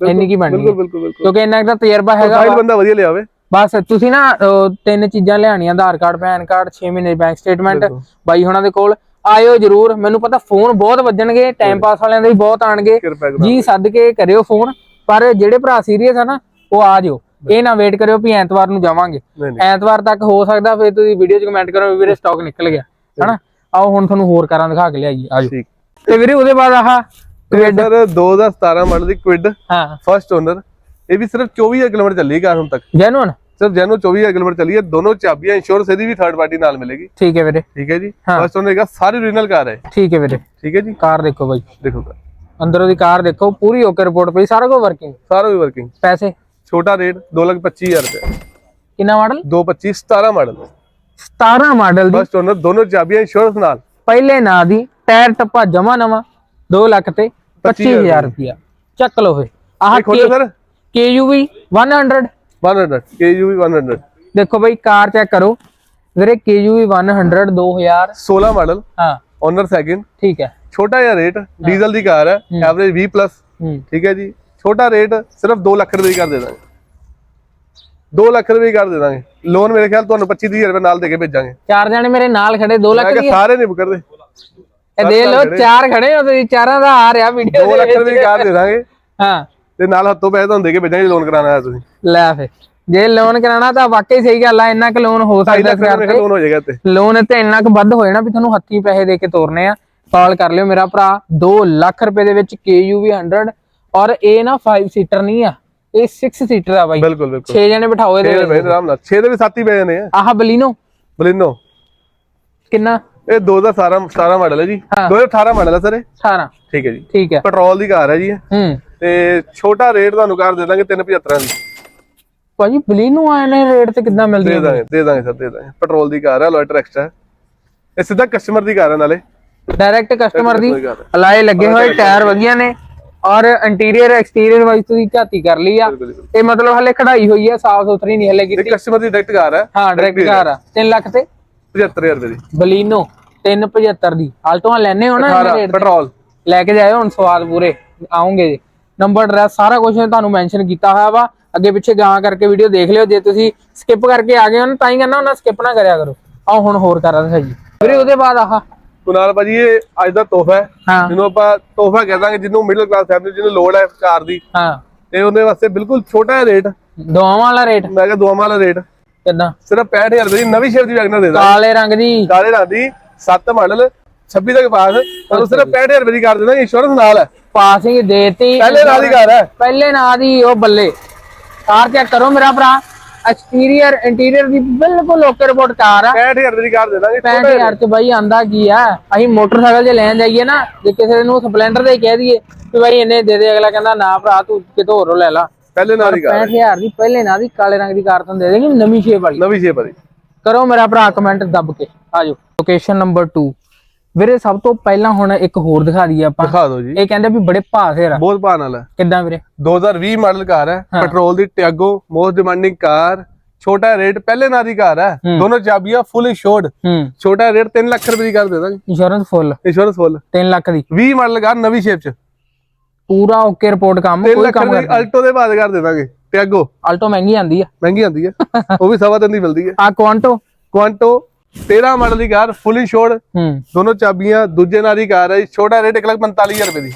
ਇੰਨੀ ਕੀ ਬਣਨੀ ਬਿਲਕੁਲ ਬਿਲਕੁਲ ਬਿਲਕੁਲ। ਕਿਉਂਕਿ ਕੁ ਦਾ ਤਜਰਬਾ ਹੈਗਾ ਫਾਈਲ। ਬੰਦਾ ਵਧੀਆ ਲਿਆਵੇ। ਬਸ ਤੁਸੀਂ ਨਾ ਤਿੰਨ ਚੀਜ਼ਾਂ ਲਿਆਣੀਆਂ ਆਧਾਰ ਕਾਰਡ ਪੈਨ ਕਾਰਡ 6 ਮਹੀਨੇ ਬੈਂਕ ਸਟੇਟਮੈਂਟ। ਬਾਈ ਹੁਣਾਂ ਦੇ ਕੋਲ। ਆਇਓ ਜਰੂਰ ਮੈਨੂੰ ਪਤਾ ਫੋਨ ਬਹੁਤ ਵੱਜਣਗੇ ਟਾਈਮ ਪਾਸ ਵਾਲਿਆਂ ਦੇ ਵੀ ਬਹੁਤ ਆਣਗੇ ਜੀ ਸੱਦ ਕੇ ਕਰਿਓ ਫੋਨ ਪਰ ਜਿਹੜੇ ਭਰਾ ਸੀਰੀਅਸ ਆ ਨਾ ਉਹ ਆ ਜਿਓ। ਇਹ ਨਾ ਵੇਟ ਕਰਿਓ ਵੀ ਐਤਵਾਰ ਨੂੰ ਜਾਵਾਂਗੇ। ਐਤਵਾਰ ਤੱਕ ਹੋ ਸਕਦਾ ਫਿਰ ਤੁਸੀਂ ਵੀਡੀਓ 'ਚ ਕਮੈਂਟ ਕਰੋ ਵੀ ਵੀਰੇ ਸਟਾਕ ਨਿਕਲ ਗਿਆ। ਹਨਾ? ਆਓ ਹੁਣ ਤੁਹਾਨੂੰ ਹੋਰ ਕਾਰਾਂ ਦਿਖਾ ਕੇ ਲਿਆਈਏ ਆਜੋ। ਤੇ ਵੀਰੇ ਉਹਦੇ ਬਾਅਦ ਆਹ ਸਰ 2017 ਮਾਡਲ ਦੀ ਕੁਇਡ ਹਾਂ। ਫਰਸਟ ਓਨਰ ਇਹ ਵੀ ਸਿਰਫ 24000 ਕਿਲੋਮੀਟਰ ਚੱਲੀ ਕਾਰ ਹੁਣ ਤੱਕ। ਜੈਨੂਨ ਸਿਰਫ ਜੈਨੋ 24000 ਕਿਲੋਮੀਟਰ ਚੱਲੀ ਹੈ। ਦੋਨੋਂ ਚਾਬੀਆਂ ਇੰਸ਼ੋਰੈਂਸ ਇਹਦੀ ਵੀ ਥਰਡ ਪਾਰਟੀ ਨਾਲ ਮਿਲੇਗੀ। ਠੀਕ ਹੈ ਵੀਰੇ। ਠੀਕ ਹੈ ਜੀ। ਫਰਸਟ ਓਨਰ ਹੈਗਾ ਸਾਰੀ ਓਰੀਜਨਲ ਕਾਰ ਹੈ। ਠੀਕ ਹੈ ਵੀਰੇ। ਠੀਕ ਹੈ ਜੀ। ਕਾਰ ਦੇਖੋ ਬਾਈ। ਦੇਖੋ। ਅੰਦਰੋਂ ਦੀ ਕਾਰ ਦੇਖੋ ਪੂਰੀ ਓਕੇ ਰਿਪੋਰਟ ਪਈ ਸਾਰਾ ਕੁਝ ਵਰਕਿੰਗ ਸਾਰਾ ਵੀ ਵਰਕਿੰਗ ਪੈਸੇ। ਛੋਟਾ ਰੇਟ 225000 ਰੁਪਏ। ਕਿੰਨਾ ਮਾਡਲ? 225 17 ਮਾਡਲ। 17 ਮਾਡਲ ਦੀ? ਫਰਸਟ ਓਨਰ ਦੋਨੋਂ ਚਾਬੀਆਂ ਇੰਸ਼ੋਰੈਂਸ ਨਾਲ। ਪਹਿਲੇ ਨਾਂ ਦੀ ਟਾਇਰ ਟੱਪਾ ਜਮਾ ਨਵਾਂ 2 ਲੱਖ ਤੇ 25000 ਰੁਪਿਆ ਚੱਕ ਲਓ ਫੇ। ਆਹ ਖੋਲੋ ਸਰ। KUV 100 100 KUV 100 ਦੇਖੋ ਬਈ ਕਾਰ ਚੈੱਕ ਕਰੋ। ਵੀਰੇ KUV 100 2000 16 ਮਾਡਲ। ਹਾਂ। ਓਨਰ ਸੈਕਿੰਡ ਠੀਕ ਹੈ। ਛੋਟਾ ਜਿਹਾ ਰੇਟ ਡੀਜ਼ਲ ਦੀ ਕਾਰ ਹੈ। ਐਵਰੇਜ 20 ਪਲੱਸ ਹੂੰ। ਠੀਕ ਹੈ ਜੀ। ਛੋਟਾ ਰੇਟ ਸਿਰਫ 2 ਲੱਖ ਰੁਪਏ ਦੀ ਕਰ ਦੇ ਦਾਂਗੇ। 2 ਲੱਖ ਰੁਪਏ ਕਰ ਦੇ ਦਾਂਗੇ। ਲੋਨ ਮੇਰੇ ਖਿਆਲ ਤੁਹਾਨੂੰ 25000 ਰੁਪਏ ਨਾਲ ਦੇ ਕੇ ਭੇਜਾਂਗੇ। ਚਾਰ ਜਣੇ ਮੇਰੇ ਨਾਲ ਖੜੇ 2 ਲੱਖ ਦੀ ਸਾਰੇ ਨਹੀਂ ਮੁਕਰਦੇ। ਇਹ ਦੇ ਲਓ ਚਾਰ ਖੜੇ ਹੋ ਤੁਸੀਂ ਚਾਰਾਂ ਦਾ ਆ ਰਿਹਾ ਵੀਡੀਓ 2 ਲੱਖ ਰੁਪਏ ਕਾਰ ਦੇ ਦਾਂਗੇ। ਹਾਂ। ਤੇ ਨਾਲ ਹੱਥੋਂ ਪੈਸੇ ਤੁਹਾਨੂੰ ਦੇ ਕੇ ਭੇਜਾਂਗੇ ਲੋਨ ਕਰਾਣਾ ਹੈ ਤੁਸੀਂ। ਲੈ ਫੇ। ਜੇ ਲੋਨ ਕਰਾਣਾ ਤਾਂ ਵਾਕਈ ਸਹੀ ਗੱਲ ਆ ਇੰਨਾ ਕੁ ਲੋਨ ਹੋ 2 ਸਕਦਾ ਕਰਕੇ ਲੋਨ ਹੋ ਜਾਏਗਾ ਤੇ ਲੋਨ ਤੇ ਇੰਨਾ ਕੁ ਵੱਧ ਹੋ ਜਾਣਾ ਵੀ ਤੁਹਾਨੂੰ ਹੱਥੀਂ ਪੈਸੇ ਦੇ ਕੇ ਤੋਰਨੇ ਆ। ਕਾਲ ਕਰ ਲਿਓ ਮੇਰਾ ਭਰਾ 2 ਲੱਖ ਰੁਪਏ ਦੇ ਵਿੱਚ KUV 100 ਔਰ ਇਹ ਨਾ 5 ਸੀਟਰ ਨਹੀਂ ਆ। ਇਹ 6 ਸੀਟਰ ਆ ਬਾਈ। ਬਿਲਕੁਲ ਬਿਲਕੁਲ। 6 ਜਣੇ ਬਿਠਾਓ ਇਹਦੇ ਇਹ ਵਿੱਚ। ਆਰਾਮ ਨਾਲ। 6 ਦੇ ਵੀ 7 ਹੀ ਪਏ ਨੇ ਆਹ ਬਲੀਨੋ। ਬਲਿਨੋ। ਕਿੰਨਾ? ਇਹ 2017 17 ਮਾਡਲ ਹੈ ਜੀ। ਹਾਂ। 2018 ਮਾਡਲ ਹੈ ਸਰ ਇਹ। 18 ਠੀਕ ਹੈ ਜੀ। ਠੀਕ ਹੈ। ਪੈਟਰੋਲ ਦੀ ਕਾਰ ਹੈ ਜੀ। ਹੂੰ। ਤੇ ਛੋਟਾ ਰੇਟ ਤੁਹਾਨੂੰ ਕਰ ਦੇ ਦਾਂਗੇ 375 ਦੀ। ਭਾਜੀ ਬਲੀਨੋ ਆਏ ਨੇ ਰੇਟ ਤੇ ਕਿੱਦਾਂ ਮਿਲਦੀ ਦੇ ਹੈ? ਦਾਂਗੇ ਦੇ ਦਾਂਗੇ ਸਰ ਦੇ ਦਾਂਗੇ। ਪੈਟਰੋਲ ਦੀ ਕਾਰ ਹੈ ਲੋਇਟਰ ਐਕਸਟਰਾ ਇਹ ਸਿੱਧਾ ਕਸਟਮਰ ਦੀ ਕਾਰ ਹੈ ਨਾਲੇ। ਡਾਇਰੈਕਟ ਕਸਟਮਰ ਦੀ। ਅਲਾਏ ਲੱਗੇ ਹੋਏ ਟਾਇਰ ਵਧੀਆ ਨੇ। ਔਰ ਇੰਟੀਰੀਅਰ ਐਕਸਟੀਰੀਅਰ ਵਾਈਜ਼ ਤੁਸੀਂ ਝਾਤੀ ਕਰ ਲਈ ਆ। ਇਹ ਮਤਲਬ ਹਲੇ ਕਢਾਈ ਹੋਈ ਆ ਸਾਫ਼ ਸੁਥਰੀ ਨਹੀਂ ਹਲੇ ਕੀਤੀ। ਕਸਟਮਰ ਦੀ ਡਾਇਰੈਕਟ ਕਾਰ ਹੈ ਹਾਂ ਡਾਇਰੈਕਟ ਕਾਰ ਆ। 3 ਲੱਖ ਤੇ? 75000 ਰੁਪਏ ਦੀ। ਬਲੀਨੋ 375 ਦੀ। ਆਲਟੋਆਂ ਲੈਣੇ ਹੋ ਨਾ ਇਹਨਾਂ 18 ਰੇਟ ਤੇ? ਪੈਟਰੋਲ। ਲੈ ਕੇ ਜਾਇਓ ਹੁਣ ਸਵਾਦ ਪੂਰੇ। ਆਉਂਗੇ ਜੀ। ਨੰਬਰ ਐਡਰੈਸ ਸਾਰਾ ਕੁਝ ਤੁਹਾਨੂੰ ਮੈਂਸ਼ਨ ਕੀਤਾ ਹੋਇਆ ਵਾ। ਅੱਗੇ ਪਿੱਛੇ ਗਾਂ ਕਰਕੇ ਵੀਡੀਓ ਦੇਖ ਲਿਓ। ਜੇ ਤੁਸੀਂ ਸਕਿਪ ਕਰਕੇ ਆ ਗਏ ਹੋ ਨਾ ਤਾਂ ਹੀ ਕਹਿੰਦਾ ਉਹਨਾਂ ਸਕਿਪ ਨਾ ਕਰਿਆ ਕਰੋ। ਆਓ ਹੁਣ ਹੋਰ ਕਰਾਂ ਦਿਖਾਈ। ਵੀਰੇ ਉਹਦੇ ਬਾਅਦ ਆਹ ਕੁਨਾਲ ਭਾਜੀ ਇਹ ਅੱਜ ਦਾ ਤੋਹਫਾ ਹੈ। ਹਾਂ। ਜਿਹਨੂੰ ਆਪਾਂ ਤੋਹਫਾ ਕਹਿ ਦਾਂਗੇ ਜਿਹਨੂੰ ਮਿਡਲ ਕਲਾਸ ਫੈਮਿਲੀ ਜਿਹਨੂੰ ਲੋੜ ਹੈ ਕਾਰ ਦੀ। ਹਾਂ। ਤੇ ਉਹਦੇ ਵਾਸਤੇ ਬਿਲਕੁਲ ਛੋਟਾ ਜਿਹਾ ਰੇਟ ਦੋਵਾਂ ਵਾਲਾ ਰੇਟ ਮੈਂ ਕਿਹਾ ਦੁਆਵਾਂ ਵਾਲਾ ਰੇਟ ਕਿਦਾਂ? ਸਿਰਫ 65000 ਰੁਪਏ ਦੀ ਨਵੀਂ ਸ਼ੇਪ ਦੀ ਵੈਗਨਰ ਦੇ ਦਾਂ ਕਾਲੇ ਰੰਗ ਦੀ। ਕਾਲੇ ਰੰਗ ਦੀ 7 ਮਾਡਲ 26 ਤੱਕ ਪਾਸ ਤੁਹਾਨੂੰ ਸਿਰਫ 65000 ਰੁਪਏ ਦੀ ਕਰ ਦੇਣਾ ਇੰਸ਼ੋਰੈਂਸ ਨਾਲ ਹੈ। ਪਾਸਿੰਗ ਦੇਤੀ। ਪਹਿਲੇ ਨਾਲ ਦੀ ਕਾਰ ਹੈ। ਪਹਿਲੇ ਨਾਂ ਦੀ ਉਹ ਬੱਲੇ। ਕਾਰ ਚੈੱਕ ਕਰੋ ਮੇਰਾ ਭਰਾ। ਐਕਸਟੀਰੀਅਰ ਇੰਟੀਰੀਅਰ ਦੀ ਬਿਲਕੁਲ ਓਕੇ ਰਿਪੋਰਟ ਕਾਰ ਆ। 65000 ਰੁਪਏ ਦੀ ਕਾਰ ਦੇ ਦਾਂਗੇ 65000 ਚ ਬਾਈ ਆਂਦਾ ਕੀ ਆ? ਅਸੀਂ ਮੋਟਰਸਾਈਕਲ 'ਚ ਲੈਣ ਜਾਈਏ ਨਾ ਜੇ ਕਿਸੇ ਨੂੰ ਸਪਲੈਂਡਰ ਦੇ ਕਹਿ ਦਈਏ ਕਿ ਬਾਈ ਇਹਨੇ ਦੇ ਦੇ ਅਗਲਾ ਕਹਿੰਦਾ ਨਾ ਭਰਾ ਤੂੰ ਕਿਤੋਂ ਹੋਰੋਂ ਲੈ ਲਾ। ਪਹਿਲੇ ਨਾਲ ਦੀ ਕਾਰ 65000 ਦੀ ਪਹਿਲੇ ਨਾਂ ਦੀ ਕਾਲੇ ਰੰਗ ਦੀ ਕਾਰ ਤੁਹਾਨੂੰ ਦੇ ਦੇਣਗੇ ਨਵੀਂ ਸ਼ੇਪ ਵਾਲੀ। ਨਵੀਂ ਸ਼ੇਪ ਵਾਲੀ। ਕਰੋ ਮੇਰਾ ਭਰਾ ਕਮੈਂਟ ਦੱਬ ਕੇ। ਆਜੋ ਲੋਕੇਸ਼ਨ ਨੰਬਰ 2 ਵੀਰੇ ਸਭ ਤੋਂ ਪਹਿਲਾਂ ਹੁਣ ਇੱਕ ਹੋਰ ਦਿਖਾ ਦਈਏ ਆਪਾਂ। ਦਿਖਾ ਦਿਓ ਜੀ। ਇਹ ਕਹਿੰਦੇ ਵੀ ਬੜੇ ਭਾਅ ਸਿਰ ਆ। ਬਹੁਤ ਭਾਅ ਨਾਲ ਹੈ ਕਿੱਦਾਂ ਵੀਰੇ? 2020 ਮਾਡਲ ਕਾਰ ਹੈ। ਪੈਟਰੋਲ ਦੀ ਟਿਆਗੋ ਮੋਸਟ ਡਿਮਾਂਡਿੰਗ ਕਾਰ। ਛੋਟਾ ਰੇਟ ਪਹਿਲੇ ਨਾਲ ਦੀ ਕਾਰ ਹੈ। ਦੋਨੋਂ ਚਾਬੀਆਂ ਫੁੱਲ ਇੰਸ਼ੋਰਡ ਛੋਟਾ ਰੇਟ 3 ਲੱਖ ਰੁਪਏ ਦੀ ਕਰ ਦੇ ਦਾਂਗੇ। Insurance full insurance full 3 lakh ਦੀ। 20 ਮਾਡਲ ਕਾਰ ਨਵੀਂ ਸ਼ੇਪ ਚ। ਪੂਰਾ ਓਕੇ ਰਿਪੋਰਟ ਕੰਮ 3 ਕੋਈ ਕੰਮ ਕਰਦਾ ਅਲਟੋ ਦੇ ਬਾਅਦ ਕਰ ਦੇ ਦਾਂਗੇ। ਟਿਆਗੋ ਆਲਟੋ ਮਹਿੰਗੀ ਆਂਦੀ ਆ। ਮਹਿੰਗੀ ਆਂਦੀ ਹੈ। ਉਹ ਵੀ ਸਵਾ ਤਿੰਨ ਦੀ ਮਿਲਦੀ ਹੈ। ਆ ਕੁਆਂਟੋ ਕੁਆਂਟੋ 13 ਮਾਡਲ ਦੀ ਕਾਰ ਫੁੱਲ ਇੰਸ਼ੋਰਡ ਦੋਨੋਂ ਚਾਬੀਆਂ ਦੂਜੇ ਨਾਲ ਦੀ ਕਾਰ ਹੈ। ਛੋਟਾ ਰੇਟ 1 ਲੱਖ 45000 ਰੁਪਏ ਦੀ।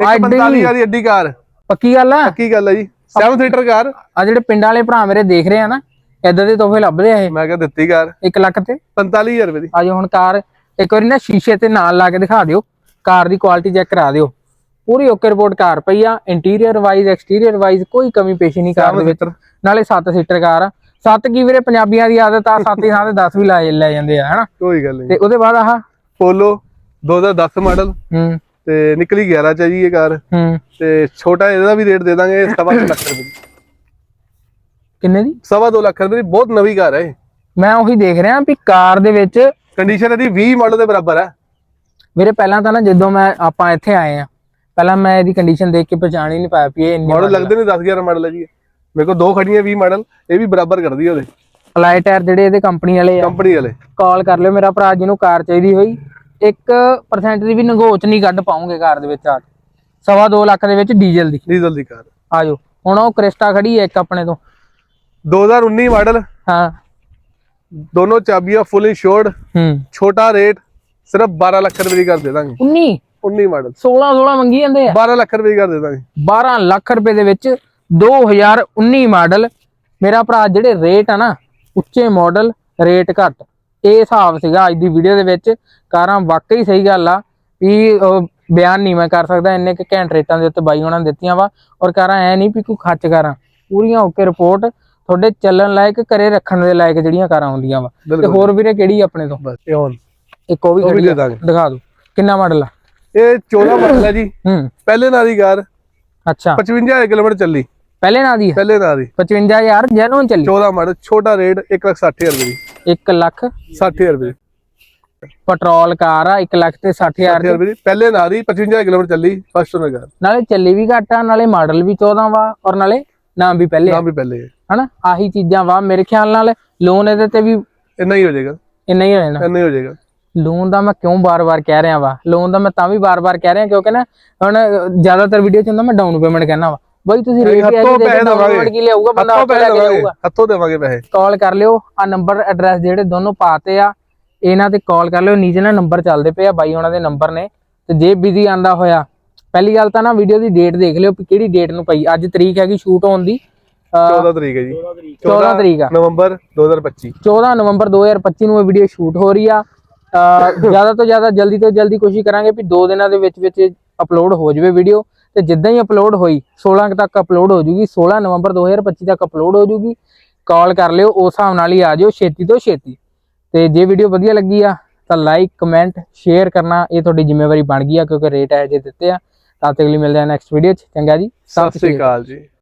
ਆ ਇੱਕ ਐਡੀ? 45000 ਦੀ ਅੱਡੀ ਕਾਰ। ਪੱਕੀ ਗੱਲ ਆ? ਕੀ ਗੱਲ ਹੈ ਜੀ। 7 ਸੀਟਰ ਕਾਰ। ਆ ਜਿਹੜੇ ਪਿੰਡਾਂ ਵਾਲੇ ਭਰਾ ਮੇਰੇ ਦੇਖ ਰਹੇ ਆ ਨਾ ਇਦਾਂ ਦੇ ਤੋਹਫੇ ਲੱਭਦੇ ਆ ਇਹ? ਮੈਂ ਕਿਹਾ ਦਿੱਤੀ ਕਾਰ। 1 ਲੱਖ ਤੇ? 45000 ਰੁਪਏ ਦੀ। ਆ ਜੋ ਹੁਣ ਕਾਰ ਇੱਕ ਵਾਰੀ ਨਾ ਸ਼ੀਸ਼ੇ ਤੇ ਨਾਲ ਲਾ ਕੇ ਦਿਖਾ ਦਿਓ। ਕਾਰ ਦੀ ਕੁਆਲਿਟੀ ਚੈੱਕ ਕਰਾ ਦਿਓ। ਪੂਰੀ ਓਕੇ ਰਿਪੋਰਟ ਕਾਰ ਪਈ ਆ। ਇੰਟੀਰੀਅਰ ਵਾਈਜ਼ ਐਕਸਟੀਰੀਅਰ ਵਾਈਜ਼ ਕੋਈ ਕਮੀ ਪੇਸ਼ੀ ਨਹੀਂ ਕਾਰ ਦੇ ਵਿੱਚ। ਨਾਲੇ 7 ਸੀਟਰ ਕਾਰ ਆ। 7 ਕੀ ਵੀਰੇ ਪੰਜਾਬੀਆਂ ਦੀ ਆਦਤ ਆ 7 ਦੀ ਥਾਂ ਤੇ 10 ਵੀ ਲੈ ਲੈ ਜਾਂਦੇ ਆ ਹਨਾ? ਕੋਈ ਗੱਲ ਨਹੀਂ। ਤੇ ਉਹਦੇ ਬਾਅਦ ਆਹ? Polo 2010 model. ਹੂੰ। ਤੇ ਨਿਕਲੀ 11 ਚ ਹੈ ਜੀ ਇਹ ਕਾਰ। ਹੂੰ। ਤੇ ਛੋਟਾ ਇਹਦਾ ਵੀ ਰੇਟ ਦੇ ਦਾਂਗੇ ਸਵਾ ਕੁ ਲੱਖ ਰੁਪਏ ਦੀ। ਕਿੰਨੇ ਦੀ? ਸਵਾ ਦੋ ਲੱਖ ਰੁਪਏ ਦੀ ਬਹੁਤ ਨਵੀਂ ਕਾਰ ਹੈ ਮੈਂ ਉਹੀ ਦੇਖ ਰਿਹਾ ਵੀ ਕਾਰ ਦੇ ਵਿੱਚ ਕੰਡੀਸ਼ਨ ਇਹਦੀ 20 ਮਾਡਲ ਦੇ ਬਰਾਬਰ ਹੈ ਵੀਰੇ ਪਹਿਲਾਂ ਤਾਂ ਨਾ ਜਦੋਂ ਮੈਂ ਆਪਾਂ ਇੱਥੇ ਆਏ ਆ ਪਹਿਲਾਂ ਮੈਂ ਇਹਦੀ ਕੰਡੀਸ਼ਨ ਦੇਖ ਕੇ ਪਛਾਣ ਹੀ ਨਹੀਂ ਪਾਇਆ ਵੀ ਇਹ ਇੰਨੀ ਮਾਡਲ ਲੱਗਦੇ ਨੇ 10 11 ਮਾਡਲ ਹੈ ਜੀ। ਮੇਰੇ ਕੋਲ ਦੋ ਖੜੀਆਂ 20 ਮਾਡਲ ਇਹ ਵੀ ਬਰਾਬਰ ਕਰਦੀ ਉਹਦੇ। ਫਲਾਈ ਟਾਇਰ ਜਿਹੜੇ ਇਹਦੇ ਕੰਪਨੀ ਵਾਲੇ ਆ ਕੰਪਨੀ ਵਾਲੇ। ਕਾਲ ਕਰ ਲਿਓ ਮੇਰਾ ਭਰਾ ਜਿਹਨੂੰ ਕਾਰ ਚਾਹੀਦੀ ਹੋਈ 1% ਦੀ ਵੀ ਨਗੋਚ ਨਹੀਂ ਕੱਢ ਪਾਉਂਗੇ ਕਾਰ ਦੇ ਵਿੱਚ ਆ ਕੇ। ਸਵਾ ਦੋ ਲੱਖ ਦੇ ਵਿੱਚ ਡੀਜ਼ਲ ਦੀ। ਡੀਜ਼ਲ ਦੀ ਕਾਰ। ਆਜੋ ਹੁਣ ਉਹ ਕ੍ਰਿਸਟਾ ਖੜੀ ਹੈ ਇੱਕ ਆਪਣੇ ਤੋਂ। 2019 ਮਾਡਲ। ਹਾਂ। ਦੋਨੋਂ ਚਾਬੀਆਂ ਫੁੱਲ ਇੰਸ਼ੋਰਡ ਹੂੰ। ਛੋਟਾ ਰੇਟ ਸਿਰਫ 12 ਲੱਖ ਰੁਪਏ ਦੀ ਕਰ ਦੇ ਦਾਂਗੇ। 19 19 ਮਾਡਲ। 16 16 ਮੰਗੀ ਜਾਂਦੇ ਆ। 12 ਲੱਖ ਰੁਪਏ ਦੀ ਕਰ ਦੇ ਦਾਂਗੇ। 12 ਲੱਖ ਰੁਪਏ ਦੇ ਵਿੱਚ 2019 ਮਾਡਲ। ਮੇਰਾ ਭਰਾ ਜਿਹੜੇ ਰੇਟ ਆ ਨਾ ਉੱਚੇ ਮਾਡਲ ਰੇਟ ਘੱਟ। ਇਹ ਹਿਸਾਬ ਸੀਗਾ ਅੱਜ ਦੀ ਵੀਡੀਓ ਦੇ ਵਿੱਚ। ਕਾਰਾਂ ਵਾਕਈ ਸਹੀ ਗੱਲ ਆ ਵੀ ਬਿਆਨ ਨਹੀਂ ਮੈਂ ਕਰ ਸਕਦਾ। ਇੰਨੇ ਕਿ ਘੈਂਟ ਰੇਟਾਂ ਦੇ ਉੱਤੇ ਬਾਈ ਨੇ ਦਿੱਤੀਆਂ ਵਾ। ਔਰ ਕਾਰਾਂ ਐ ਨਹੀਂ ਵੀ ਕੋਈ ਖੱਚ ਕਾਰਾਂ। ਪੂਰੀਆਂ ਓਕੇ ਰਿਪੋਰਟ ਤੁਹਾਡੇ ਚੱਲਣ ਲਾਇਕ ਘਰੇ ਰੱਖਣ ਦੇ ਲਾਇਕ ਜਿਹੜੀਆਂ ਕਾਰਾਂ ਹੁੰਦੀਆਂ ਵਾ। ਤੇ ਹੋਰ ਵੀਰੇ ਕਿਹੜੀ ਆਪਣੇ ਤੋਂ? ਬਸ ਇਹ ਹੁਣ। ਇੱਕ ਉਹ ਵੀ ਖੜੀ ਦੇ ਆ। ਦਿਖਾ ਦਿਓ। ਕਿੰਨਾ ਮਾਡਲ ਆ? ਇਹ 14 ਮਾਡਲ ਹੈ ਜੀ। ਪਹਿਲੇ ਨਾਂ ਦੀ ਕਾਰ। ਅੱਛਾ। 55000 ਕਿਲੋਮੀਟਰ ਚੱਲੀ। ਪਹਿਲੇ ਨਾਂ ਦੀ ਪਹਿਲੇ ਨਾਂ ਦੀ। 55000 ਜੈਨੂਨ ਚੱਲੀ। 14 ਮਾਡਲ ਛੋਟਾ ਰੇਟ 160000 ਰੁਪਏ ਦੀ। 1 ਲੱਖ। 60000 ਰੁਪਏ ਪੈਟਰੋਲ ਕਾਰ ਆ 1 ਲੱਖ ਤੇ 60000 60000 ਰੁਪਏ ਦੀ। ਪਹਿਲੇ ਨਾਂ ਦੀ 55000 ਕਿਲੋਮੀਟਰ ਚੱਲੀ ਫਸਟ ਓਨਰ ਕਾਰ ਨਾਲੇ ਚੱਲੀ ਵੀ ਘੱਟ ਆ ਨਾਲੇ ਮਾਡਲ ਵੀ 14 ਵਾ ਔਰ ਨਾਲੇ ਨਾਮ ਵੀ ਪਹਿਲੇ ਨਾਮ ਵੀ ਪਹਿਲੇ ਹਨਾ? ਆਹੀ ਚੀਜ਼ਾਂ ਵਾ ਮੇਰੇ ਖਿਆਲ ਨਾਲ ਲੋਨ ਇਹਦੇ ਤੇ ਵੀ ਇੰਨਾ ਹੀ ਹੋ ਜਾਏਗਾ। ਇੰਨਾ ਹੀ ਹੋ ਜਾਣਾ। ਇੰਨਾ ਹੀ ਹੋ ਜਾਏਗਾ। ਲੋਨ ਦਾ ਮੈਂ ਕਿਉਂ ਬਾਰ-ਬਾਰ ਕਹਿ ਰਿਹਾ ਵਾ? ਲੋਨ ਦਾ ਮੈਂ ਤਾਂ ਵੀ ਬਾਰ-ਬਾਰ ਕਹਿ ਰਿਹਾ ਕਿਉਂਕਿ ਨਾ ਹੁਣ ਜ਼ਿਆਦਾਤਰ ਵੀਡੀਓ ਚ ਹੁੰਦਾ ਮੈਂ ਡਾਊਨ ਪੇਮੈਂਟ ਕਹਿਣਾ ਵਾ। ਬਈ ਤੁਸੀਂ ਰੇਟ ਹੱਥੋਂ ਪੈਸੇ ਦੇਵਾਂਗੇ। ਕੀ ਲਿਆਊਗਾ ਬੰਦਾ ਹੱਥੋਂ ਆਪੇ ਪੈਸੇ ਲੈ ਕੇ ਦੇਵਾਂਗੇ ਜਾਊਗਾ ਹੱਥੋਂ ਦੇਵਾਂਗੇ ਪੈਸੇ। ਕਾਲ ਕਰ ਲਿਓ ਆ ਨੰਬਰ ਐਡਰੈਸ ਜਿਹੜੇ ਦੋਨੋਂ ਪਾਤੇ ਆ ਇਹਨਾਂ ਤੇ ਕਾਲ ਕਰ ਲਿਓ ਨੀਚੇ ਨਾ ਨੰਬਰ ਚੱਲਦੇ ਪਏ ਆ ਬਾਈ ਉਹਨਾਂ ਦੇ ਨੰਬਰ ਨੇ। ਤੇ ਜੇ ਬਿਜ਼ੀ ਆਂਦਾ ਹੋਇਆ ਪਹਿਲੀ ਗੱਲ ਤਾਂ ਨਾ ਵੀਡੀਓ ਦੀ ਡੇਟ ਦੇਖ ਲਿਓ ਵੀ ਕਿਹੜੀ ਡੇਟ ਨੂੰ ਪਈ। ਅੱਜ ਤਰੀਕ ਹੈਗੀ ਸ਼ੂਟ ਹੋਣ ਦੀ ਅਹ 14 ਤਰੀਕ ਹੈ ਜੀ। 14 ਤਰੀਕ। ਆ। ਨਵੰਬਰ 2025 14 ਨਵੰਬਰ 2025 ਨੂੰ ਇਹ ਵੀਡੀਓ ਸ਼ੂਟ ਹੋ ਰਹੀ ਆ। ਜ਼ਿਆਦਾ ਤੋਂ ਜ਼ਿਆਦਾ ਜਲਦੀ ਤੋਂ ਜਲਦੀ ਕੋਸ਼ਿਸ਼ ਕਰਾਂਗੇ ਵੀ 2 ਦਿਨਾਂ ਦੇ ਵਿੱਚ ਵਿੱਚ ਅਪਲੋਡ ਹੋ ਜਾਵੇ ਵੀਡੀਓ ਤੇ ਜਿੱਦਾਂ ਹੀ ਅਪਲੋਡ ਹੋਈ 16 ਕੁ ਤੱਕ ਅਪਲੋਡ ਹੋ ਜੂਗੀ 16 ਨਵੰਬਰ 2025 ਤੱਕ ਅਪਲੋਡ ਹੋ ਜੂਗੀ। ਕਾਲ ਕਰ ਲਿਓ ਉਸ ਹਿਸਾਬ ਨਾਲ ਹੀ ਆ ਜਿਓ ਛੇਤੀ ਤੋਂ ਛੇਤੀ। ਤੇ ਜੇ ਵੀਡੀਓ ਵਧੀਆ ਲੱਗੀ ਆ ਤਾਂ ਲਾਈਕ ਕਮੈਂਟ ਸ਼ੇਅਰ ਕਰਨਾ ਇਹ ਤੁਹਾਡੀ ਜ਼ਿੰਮੇਵਾਰੀ ਬਣ ਗਈ ਆ ਕਿਉਂਕਿ ਰੇਟ ਇਹ ਜੇ ਦਿੱਤੇ ਆ। ਤਾਂ ਤੱਕ ਲਈ ਮਿਲਦੇ ਆ ਨੈਕਸਟ ਵੀਡੀਓ 'ਚ। ਚੰਗਾ ਜੀ ਸਤਿ ਸ੍ਰੀ ਅਕਾਲ ਜੀ।